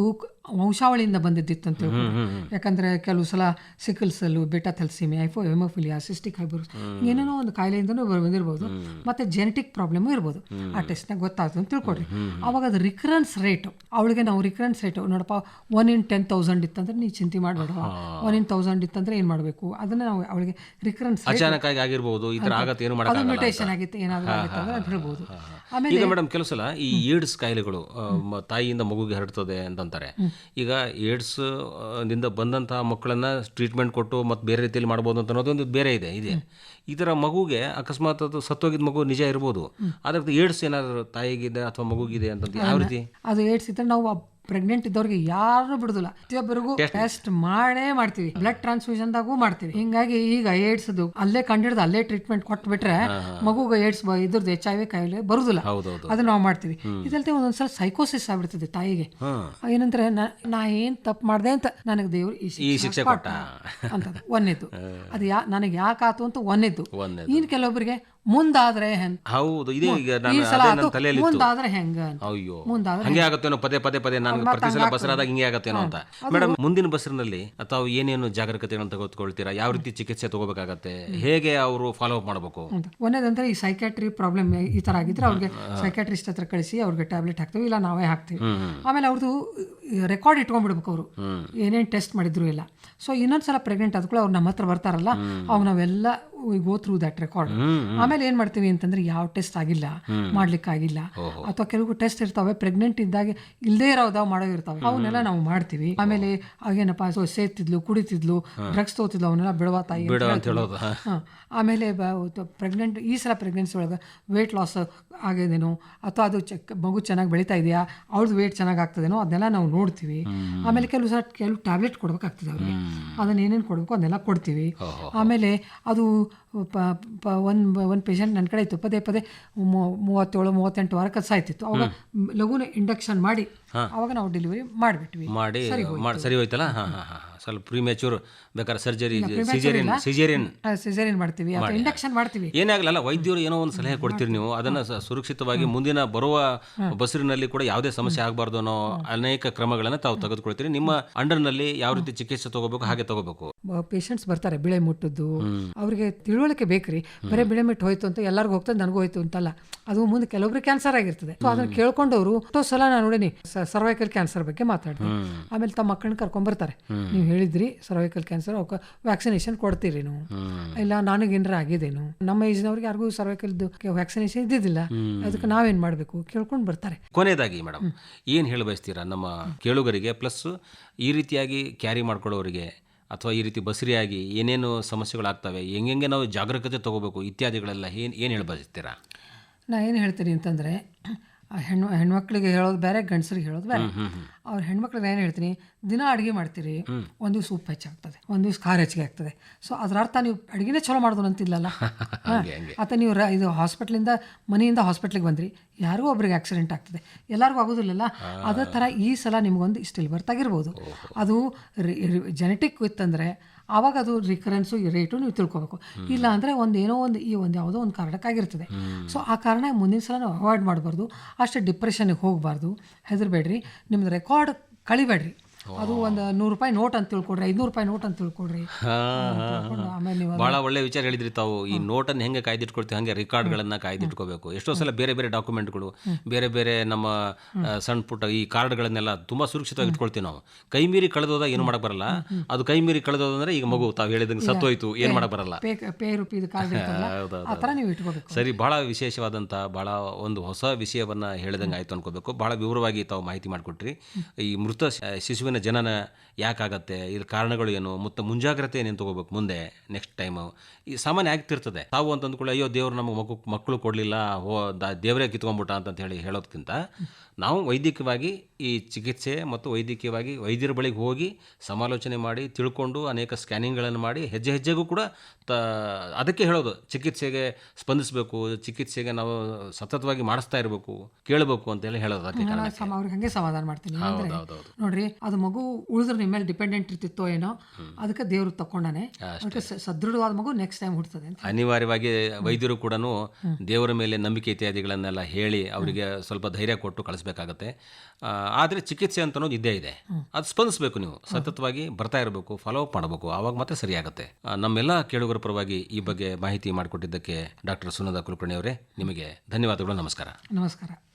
ವಂಶಾವಳಿಯಿಂದ ಬಂದಿದ್ದಿತ್ತು ಅಂತ ಹೇಳ್ಬೋದು ಯಾಕಂದ್ರೆ ಕೆಲವು ಸಲ ಸಿಕಲ್ಸಲ್ಲು ಬೆಟಾ ಥೆಲ್ಸಿಮಿ ಐಫೋ ಹೆಮೋಫಿಲಿಯಾ ಸಿಸ್ಟಿಕ್ ಹೈಬರ್ಸ್ ಏನೇನೋ ಒಂದು ಕಾಯಿಲೆಯಿಂದನೂ ಬಂದಿರ್ಬೋದು. ಮತ್ತೆ ಜೆನೆಟಿಕ್ ಪ್ರಾಬ್ಲಮ್ ಇರ್ಬೋದು. ಆ ಟೆಸ್ಟ್ನಾಗ ಗೊತ್ತಾಗ್ತದೆ ಅಂತ ತಿಳ್ಕೊಡ್ರಿ ಅವಾಗ ಅದು ರಿಕರೆನ್ಸ್ ರೇಟ್ ಅವಳಿಗೆ ನಾವು ರಿಕರೆನ್ಸ್ ರೇಟ್ ನೋಡಪ್ಪ ಒನ್ ಇನ್ ಟೆನ್ ತೌಸಂಡ್ ಇತ್ತಂದ್ರೆ ನೀವು ಚಿಂತೆ ಮಾಡಬೇಡ. ಒನ್ ಇನ್ ತೌಸಂಡ್ ಇತ್ತಂದ್ರೆ ಏನು ಮಾಡಬೇಕು? ಅದನ್ನ ನಾವು ಅವಳಿಗೆ ರಿಕರೆನ್ಸ್ ಅಚಾನಕ್ಕಾಗಿ ಆಗಿ ಆಗಿರ್ಬೋದು ಈ ಥರ ಆಗತ್ತೆ ಏನು ಮಾಡೋದು ಮ್ಯೂಟೇಷನ್ ಆಗಿತ್ತು ಏನಾದರೂ ಆಗಿತ್ತು ಅಂದ್ರೆ ಅದು ಹೇಳ್ಬೋದು. ಆಮೇಲೆ ಮೇಡಮ್ ಕೆಲವು ಸಲ ಈ ಏಡ್ಸ್ ಕಾಯಿಲೆಗಳು ತಾಯಿಯಿಂದ ಮಗುಗೆ ಹರಡ್ತದೆ ಅಂತಂತಾರೆ. ಈಗ ಏಡ್ಸ್ ದಿಂದ ಬಂದಂತಹ ಮಕ್ಕಳನ್ನ ಟ್ರೀಟ್ಮೆಂಟ್ ಕೊಟ್ಟು ಮತ್ತೆ ಬೇರೆ ರೀತಿಯಲ್ಲಿ ಮಾಡ್ಬೋದು ಅಂತ ಅನ್ನೋದೊಂದು ಬೇರೆ ಇದೆ ಇದೆ. ಇದರ ಮಗುಗೆ ಅಕಸ್ಮಾತ್ ಅದು ಸತ್ತೋಗಿದ ಮಗು ನಿಜ ಇರ್ಬೋದು. ಅದ್ರದ್ದು ಏಡ್ಸ್ ಏನಾದ್ರು ತಾಯಿಗಿದೆ ಅಥವಾ ಮಗುಗಿದೆ ಅಂತ ಯಾವ ರೀತಿ? ಅದು ಏಡ್ಸ್ ಇದ್ರೆ ನಾವು ಪ್ರೆಗ್ನೆಂಟ್ ಇದ್ದವ್ರಿಗೆ ಯಾರು ಬಿಡುದಿಲ್ಲ. ಪ್ರತಿಯೊಬ್ಬರಿಗೂ ಟೆಸ್ಟ್ ಮಾಡೇ ಮಾಡ್ತೀವಿ. ಬ್ಲಡ್ ಟ್ರಾನ್ಸ್ಫ್ಯೂಷನ್ದಾಗೂ ಮಾಡ್ತೀವಿ. ಹಿಂಗಾಗಿ ಈಗ ಏಡ್ಸ್ ಅಲ್ಲೇ ಕಂಡಿಡ್ದು ಅಲ್ಲೇ ಟ್ರೀಟ್ಮೆಂಟ್ ಕೊಟ್ಟು ಬಿಟ್ರೆ ಮಗುಗೆ ಏಡ್ಸ್ ಇದ್ರದ್ದು ಎಚ್ ಐ ವಿ ಕಾಯಿಲೆ ಬರುದಿಲ್ಲ. ಅದನ್ನ ನಾವು ಮಾಡ್ತೀವಿ. ಇದಲ್ದೆ ಒಂದೊಂದ್ಸಲ ಸೈಕೋಸಿಸ್ ಆಗ್ಬಿಡ್ತದೆ ತಾಯಿಗೆ. ಏನಂದ್ರೆ ನಾ- ಏನ್ ತಪ್ಪು ಮಾಡ್ದೆ ಅಂತ ನನಗೆ ದೇವ್ರು ಈ ಶಿಕ್ಷೆ ಕೊಟ್ಟ. ಅಂತದ್ದು. ಒಂದೇದು ಅದು ಯಾ ನನಗೆ ಯಾಕಾತು ಅಂತ ಒಂದೇದು ಒಂದೇ ಇನ್ ಕೆಲವೊಬ್ಬರಿಗೆ ಮುಂದಾದ್ರೆ ಹೆಂಗ್? ಹೌದು ಇದೇ ಈಗ ನಾನು ಸಲ ಅದೇ ಆತು ನನ್ನ ತಲೆಯಲ್ಲಿ ಮುಂದಾದ್ರೆ ಹೆಂಗ ಅಯ್ಯೋ ಮುಂದಾದ್ರೆ ಹಂಗೆ ಆಗತ್ತೇನೋ ಪದೇ ಪದೇ ಪದೇ ನಾನು ಪ್ರತಿ ಸಲ ಬಸರಾದಾಗ ಹಿಂಗೆ ಆಗತ್ತೇನೋ ಅಂತ. ಮೇಡಮ್ ಮುಂದಿನ ಬಸರಿನಲ್ಲಿ ಅಥವಾ ಏನೇನು ಜಾಗರೂಕತೆಗಳನ್ನು ತೆಗೆದುಕೊಳ್ತೀರಾ ಯಾವ ರೀತಿ ಚಿಕಿತ್ಸೆ ತಗೋಬೇಕಾಗತ್ತೆ? ಹೇಗೆ ಅವರು ಫಾಲೋ ಅಪ್ ಮಾಡಬೇಕು? ಅಂತ ಒಂದೇದಂದ್ರೆ ಈ ಸೈಕ್ಯಾಟ್ರಿ ಪ್ರಾಬ್ಲಮ್ ಈ ತರ ಆಗಿದ್ರೆ ಅವ್ರಿಗೆ ಸೈಕ್ಯಾಟ್ರಿಸ್ಟ್ ಹತ್ರ ಕಳಿಸಿ ಅವ್ರಿಗೆ ಟ್ಯಾಬ್ಲೆಟ್ ಹಾಕ್ತೀವಿ ಇಲ್ಲ ನಾವೇ ಹಾಕ್ತೀವಿ. ಆಮೇಲೆ ಅವ್ರದ್ದು ರೆಕಾರ್ಡ್ ಇಟ್ಕೊಂಡ್ಬಿಡ್ಬೇಕು ಅವರು. ಏನೇನು ಟೆಸ್ಟ್ ಮಾಡಿದ್ರು ಇಲ್ಲ. ಸೊ ಇನ್ನೊಂದ್ಸಲ ಪ್ರೆಗ್ನೆಂಟ್ ಆದ್ಕೊಳ್ಳಿ ಅವ್ರು ನಮ್ಮ ಹತ್ರ ಬರ್ತಾರಲ್ಲ ಅವಾಗ ನಾವೆಲ್ಲ ಗೋ ಥ್ರೂ ದಟ್ ರೆಕಾರ್ಡ್ ಆಮೇಲೆ ಏನ್ ಮಾಡ್ತೀವಿ ಅಂತಂದ್ರೆ ಯಾವ ಟೆಸ್ಟ್ ಆಗಿಲ್ಲ ಮಾಡ್ಲಿಕ್ಕೆ ಆಗಿಲ್ಲ ಅಥವಾ ಕೆಲವು ಟೆಸ್ಟ್ ಇರ್ತಾವೆ ಪ್ರೆಗ್ನೆಂಟ್ ಇದ್ದಾಗ ಇಲ್ಲದೇ ಇರೋದಾವ್ ಮಾಡೋ ಇರ್ತಾವೆ. ಅವನ್ನೆಲ್ಲ ನಾವು ಮಾಡ್ತೀವಿ. ಆಮೇಲೆ ಆಗೇನಪ್ಪಾ ಸೊ ಸೇತಿದ್ಲು ಕುಡಿತಿದ್ಲು ಡ್ರಗ್ಸ್ ತೋತಿದ್ಲು ಅವನ್ನೆಲ್ಲ ಬಿಡುವ ತಾಯಿ ಆಮೇಲೆ ಪ್ರೆಗ್ನೆಂಟ್ ಈ ಸಲ ಪ್ರೆಗ್ನೆನ್ಸಿ ಒಳಗೆ ವೇಟ್ ಲಾಸ್ ಆಗಿದೇನೋ ಅಥವಾ ಅದು ಚೆಕ್ ಮಗು ಚೆನ್ನಾಗಿ ಬೆಳೀತಾ ಇದೆಯಾ ಅವ್ರದ್ದು ವೆಯ್ಟ್ ಚೆನ್ನಾಗಿ ಆಗ್ತದೇನೋ ಅದನ್ನೆಲ್ಲ ನಾವು ನೋಡ್ತೀವಿ. ಆಮೇಲೆ ಕೆಲವು ಸಲ ಕೆಲವು ಟ್ಯಾಬ್ಲೆಟ್ ಕೊಡ್ಬೇಕಾಗ್ತದೆ ಅವ್ರಿಗೆ. ಅದನ್ನ ಏನೇನು ಕೊಡಬೇಕು ಅದನ್ನೆಲ್ಲ ಕೊಡ್ತೀವಿ. ಆಮೇಲೆ ಅದು ಪ ಪ ಒಂದು ಒಂದು ಪೇಷಂಟ್ ನನ್ನ ಕಡೆ ಇತ್ತು. ಪದೇ ಪದೇ ಮೂವತ್ತೇಳು ಮೂವತ್ತೆಂಟು ವಾರಕ್ಕೆ ಸಾಯ್ತಿತ್ತು. ಅವಾಗ ಲಘುನ ಇಂಡಕ್ಷನ್ ಮಾಡಿ ಅವಾಗ ನಾವು ಡೆಲಿವರಿ ಮಾಡಿಬಿಟ್ವಿ. ಮಾಡಿ ಸರಿ ಹೋಯ್ತಲ್ಲ? ಹಾಂ ಹಾಂ ಹಾಂ. ಸ್ವಲ್ಪ ಪ್ರಿಮ್ಯಾಚೂರ್ ಬೇಕಾದ್ರೆ ಸರ್ಜರಿ ಸಿಜೇರಿಯನ್ ಸಿಜೇರಿಯನ್ ಸಿಜೇರಿಯನ್ ಮಾಡ್ತೀವಿ ಇಂಡಕ್ಷನ್ ಮಾಡ್ತೀವಿ. ಏನೇ ಆಗಲ್ಲ ವೈದ್ಯರು ಏನೋ ಒಂದು ಸಲಹೆ ಕೊಡ್ತೀರಿ ನೀವು. ಅದನ್ನ ಸುರಕ್ಷಿತವಾಗಿ ಮುಂದಿನ ಬರುವ ಬಸ್ರಿನಲ್ಲಿ ಕೂಡ ಯಾವುದೇ ಸಮಸ್ಯೆ ಆಗಬಾರ್ದು ಅನ್ನೋ ಅನೇಕ ಕ್ರಮಗಳನ್ನು ತಾವು ತೆಗೆದುಕೊಳ್ತೀರಿ. ನಿಮ್ಮ ಅಂಡರ್ನಲ್ಲಿ ಯಾವ ರೀತಿ ಚಿಕಿತ್ಸೆ ತಗೋಬೇಕು ಹಾಗೆ ತಗೋಬೇಕು? ಪೇಷಂಟ್ಸ್ ಬರ್ತಾರೆ ಬಿಳೆ ಮುಟ್ಟದ್ದು. ಅವರಿಗೆ ತಿಳುವಳಿಕೆ ಬೇಕ್ರಿ. ಬರೀ ಬಿಳೆ ಮುಟ್ಟು ಹೋಯ್ತು ಅಂತ ಎಲ್ಲರಿಗೂ ಹೋಗ್ತದೆ ನನಗೂ ಹೋಯ್ತು ಅಂತಲ್ಲ. ಅದು ಮುಂದೆ ಕೆಲವೊಬ್ರಿಗೆ ಕ್ಯಾನ್ಸರ್ ಆಗಿರ್ತದೆ. ಅದನ್ನ ಕೇಳ್ಕೊಂಡವರು ಎಷ್ಟೋ ಸಲ ನಾನು ನೋಡಿನಿ ಸರ್ವೈಕಲ್ ಕ್ಯಾನ್ಸರ್ ಬಗ್ಗೆ ಮಾತಾಡ್ತೀನಿ. ಆಮೇಲೆ ತಮ್ಮ ಮಕ್ಕಳನ್ನ ಕರ್ಕೊಂಡ್ ಬರ್ತಾರೆ ನೀವು ಹೇಳಿದ್ರಿ ಸರ್ವೈಕಲ್ ಕ್ಯಾನ್ಸರ್ ಅವಕ್ಕೆ ವ್ಯಾಕ್ಸಿನೇಷನ್ ಕೊಡ್ತೀರಿ ನೀವು. ಇಲ್ಲ ಏನಾರ ಆಗಿದೇನು ನಮ್ಮ ಏಜ್ನವ್ರಿಗೆ ಯಾರಿಗೂ ಸರ್ವೈಕಲ್ ವ್ಯಾಕ್ಸಿನೇಷನ್ ಇದ್ದಿದ್ದಿಲ್ಲ. ಅದಕ್ಕೆ ನಾವೇನ್ ಮಾಡಬೇಕು? ಕೇಳ್ಕೊಂಡು ಬರ್ತಾರೆ. ಕೊನೆಯದಾಗಿ ಮೇಡಮ್ ಏನು ಹೇಳ ಬಯಸ್ತೀರಾ? ನಮ್ಮ ಕೇಳುಗರಿಗೆ ಪ್ಲಸ್ ಈ ರೀತಿಯಾಗಿ ಕ್ಯಾರಿ ಮಾಡ್ಕೊಳ್ಳೋರಿಗೆ ಅಥವಾ ಈ ರೀತಿ ಬಸರಿಯಾಗಿ ಏನೇನು ಸಮಸ್ಯೆಗಳಾಗ್ತವೆ ಹೆಂಗೆ ನಾವು ಜಾಗರೂಕತೆ ತಗೋಬೇಕು ಇತ್ಯಾದಿಗಳೆಲ್ಲ ಏನು ಏನು ಹೇಳ ಬಯಸ್ತೀರಾ? ನಾ ಏನು ಹೇಳ್ತೀನಿ ಅಂತಂದರೆ ಹೆಣ್ಣು ಹೆಣ್ಮಕ್ಳಿಗೆ ಹೇಳೋದು ಬೇರೆ ಗಂಡಸರಿಗೆ ಹೇಳೋದು ಬೇರೆ. ಅವ್ರ ಹೆಣ್ಮಕ್ಳಿಗೆ ಏನು ಹೇಳ್ತೀನಿ ದಿನ ಅಡುಗೆ ಮಾಡ್ತೀರಿ ಒಂದು ದಿವ್ಸ ಉಪ್ಪು ಹೆಚ್ಚಾಗ್ತದೆ ಒಂದು ದಿವ್ಸ ಖಾರ ಹೆಚ್ಚಿಗೆ ಆಗ್ತದೆ. ಸೊ ಅದರ ಅರ್ಥ ನೀವು ಅಡುಗೆನೇ ಚಲೋ ಮಾಡೋದು ಅಂತಿಲ್ಲಲ್ಲ? ಅಥವಾ ನೀವು ರ- ಇದು ಹಾಸ್ಪಿಟ್ಲಿಂದ ಮನೆಯಿಂದ ಹಾಸ್ಪಿಟ್ಲಿಗೆ ಬಂದ್ರಿ ಯಾರಿಗೂ ಒಬ್ರಿಗೆ ಆಕ್ಸಿಡೆಂಟ್ ಆಗ್ತದೆ. ಎಲ್ಲರಿಗೂ ಆಗೋದಿಲ್ಲಲ್ಲ? ಅದೇ ಥರ ಈ ಸಲ ನಿಮಗೊಂದು ಇಷ್ಟಿಲ್ ಬರ್ತಾಗಿರ್ಬೋದು ಅದು ಜೆನೆಟಿಕ್ ಇತ್ತಂದರೆ ಆವಾಗ ಅದು ರಿಕರೆನ್ಸು ರೇಟು ನೀವು ತಿಳ್ಕೊಬೇಕು. ಇಲ್ಲ ಅಂದರೆ ಒಂದು ಏನೋ ಒಂದು ಈ ಒಂದು ಯಾವುದೋ ಒಂದು ಕಾರಣಕ್ಕಾಗಿರ್ತದೆ ಸೊ ಆ ಕಾರಣ ಮುಂದಿನ ಸಲ ನಾವು ಅವಾಯ್ಡ್ ಮಾಡಬಾರ್ದು. ಅಷ್ಟೇ ಡಿಪ್ರೆಷನ್ಗೆ ಹೋಗಬಾರ್ದು. ಹೆದರ್ಬೇಡ್ರಿ. ನಿಮ್ಮದು ರೆಕಾರ್ಡ್ ಕಳಿಬೇಡ್ರಿ. ಅದು ಒಂದು ನೂರು ರೂಪಾಯಿ ನೋಟ್ ಅಂತ ತಿಳ್ಕೊಡ್ರಿ ಐದ್ನೂರು ರೂಪಾಯಿ ನೋಟ್ ಅಂತ ತಿಳ್ಕೊಡ್ರಿ. ಬಹಳ ಆಮೇಲೆ ನೀವು ಭಾಳ ಒಳ್ಳೆ ವಿಚಾರ ಹೇಳಿದ್ರಿ ತಾವು. ಈ ನೋಟನ್ನು ಹೆಂಗೆ ಕಾಯ್ದಿಟ್ಕೊಳ್ತೀವಿ ಹಂಗೆ ರೆಕಾರ್ಡ್ ಗಳನ್ನ ಕಾಯ್ದಿಟ್ಕೋಬೇಕು. ಎಷ್ಟೋ ಸಲ ಬೇರೆ ಬೇರೆ ಡಾಕ್ಯುಮೆಂಟ್ಗಳು ಬೇರೆ ಬೇರೆ ನಮ್ಮ ಸಣ್ಣ ಪುಟ್ಟ ಈ ಕಾರ್ಡ್ಗಳನ್ನೆಲ್ಲ ತುಂಬಾ ಸುರಕ್ಷಿತವಾಗಿ ಇಟ್ಕೊಳ್ತೀವಿ ನಾವು. ಕೈ ಮೀರಿ ಕಳೆದೋದಾಗ ಏನು ಮಾಡಕ್ ಬರಲ್ಲ? ಅದು ಕೈ ಮೀರಿ ಕಳೆದೋದಂದ್ರೆ ಈಗ ಮಗು ತಾವು ಹೇಳಿದಂಗೆ ಸತ್ತೋಯ್ತು ಏನು ಮಾಡಕ್ ಬರಲ್ಲ. ಕಾರ್ಡ್ ಸರಿ ಬಹಳ ವಿಶೇಷವಾದಂಥ ಬಹಳ ಒಂದು ಹೊಸ ವಿಷಯವನ್ನ ಹೇಳಿದಂಗೆ ಆಯ್ತು ಅನ್ಕೋಬೇಕು. ಬಹಳ ವಿವರವಾಗಿ ತಾವು ಮಾಹಿತಿ ಮಾಡಿಕೊಟ್ರಿ. ಈ ಮೃತ ಶ- ಶಿಶುವಿನ ಜನನ ಯಾಕಾಗತ್ತೆ? ಇದ್ರ ಕಾರಣಗಳು ಏನು? ಮತ್ತು ಮುಂಜಾಗ್ರತೆ ಏನೇನು ತೊಗೋಬೇಕು ಮುಂದೆ ನೆಕ್ಸ್ಟ್ ಟೈಮು ಈ ಸಾಮಾನ್ಯ ಆಗ್ತಿರ್ತದೆ ತಾವು ಅಂತಂದ್ಕೊಳ್ಳೆ ಅಯ್ಯೋ, ದೇವ್ರು ನಮಗೆ ಮಗು ಮಕ್ಕಳು ಕೊಡಲಿಲ್ಲ, ಹೋ, ದ- ದೇವರೇ ಕಿತ್ಕೊಂಡ್ಬಿಟ್ಟ ಅಂತ ಹೇಳಿ ಹೇಳೋದಕ್ಕಿಂತ ನಾವು ವೈದ್ಯಕೀಯವಾಗಿ ಈ ಚಿಕಿತ್ಸೆ ಮತ್ತು ವೈದ್ಯಕೀಯವಾಗಿ ವೈದ್ಯರ ಬಳಿಗೆ ಹೋಗಿ ಸಮಾಲೋಚನೆ ಮಾಡಿ ತಿಳ್ಕೊಂಡು ಅನೇಕ ಸ್ಕ್ಯಾನಿಂಗ್ಗಳನ್ನು ಮಾಡಿ ಹೆಜ್ಜೆ ಹೆಜ್ಜೆಗೂ ಕೂಡ ತ ಅದಕ್ಕೆ ಹೇಳೋದು ಚಿಕಿತ್ಸೆಗೆ ಸ್ಪಂದಿಸಬೇಕು ಚಿಕಿತ್ಸೆಗೆ ನಾವು ಸತತವಾಗಿ ಮಾಡಿಸ್ತಾ ಇರಬೇಕು ಕೇಳಬೇಕು ಅಂತ ಹೇಳಿ ಹೇಳೋದು ಅವ್ರಿಗೆ ಹಂಗೆ ಸಮಾಧಾನ ಮಾಡ್ತೀನಿ. ನೋಡ್ರಿ ಅದು ಮಗು ಉಳಿದ್ರೆ ನಿಮ್ಮ ಮೇಲೆ ಡಿಪೆಂಡೆಂಟ್ ಇರ್ತಿತ್ತೋ ಏನೋ ಅದಕ್ಕೆ ದೇವ್ರು ತಕೊಂಡಾನೆ ಸದೃಢವಾದ ಮಗು ನೆಕ್ಸ್ಟ್ ಟೈಮ್ ಹುಡ್ತದೆ ಅನಿವಾರ್ಯವಾಗಿ ವೈದ್ಯರು ಕೂಡ ದೇವರ ಮೇಲೆ ನಂಬಿಕೆ ಇತ್ಯಾದಿಗಳನ್ನೆಲ್ಲ ಹೇಳಿ ಅವರಿಗೆ ಸ್ವಲ್ಪ ಧೈರ್ಯ ಕೊಟ್ಟು ಕಳಿಸ್ಬೇಕಾಗತ್ತೆ ಆ, ಆದರೆ ಚಿಕಿತ್ಸೆ ಅಂತ ಅನ್ನೋದು ಇದ್ದೇ ಇದೆ. ಅದು ಸ್ಪಂದಿಸಬೇಕು ನೀವು. ಸತತವಾಗಿ ಬರ್ತಾ ಇರಬೇಕು ಫಾಲೋ ಅಪ್ ಮಾಡಬೇಕು. ಆವಾಗ ಮಾತ್ರ ಸರಿಯಾಗುತ್ತೆ ನಮ್ಮೆಲ್ಲ ಕೇಳುಗರ ಪರವಾಗಿ ಈ ಬಗ್ಗೆ ಮಾಹಿತಿ ಮಾಡಿಕೊಟ್ಟಿದ್ದಕ್ಕೆ ಡಾಕ್ಟರ್ ಸುನಂದ ಕುಲಕರ್ಣಿ ಅವರೇ ನಿಮಗೆ ಧನ್ಯವಾದಗಳು ನಮಸ್ಕಾರ. ನಮಸ್ಕಾರ.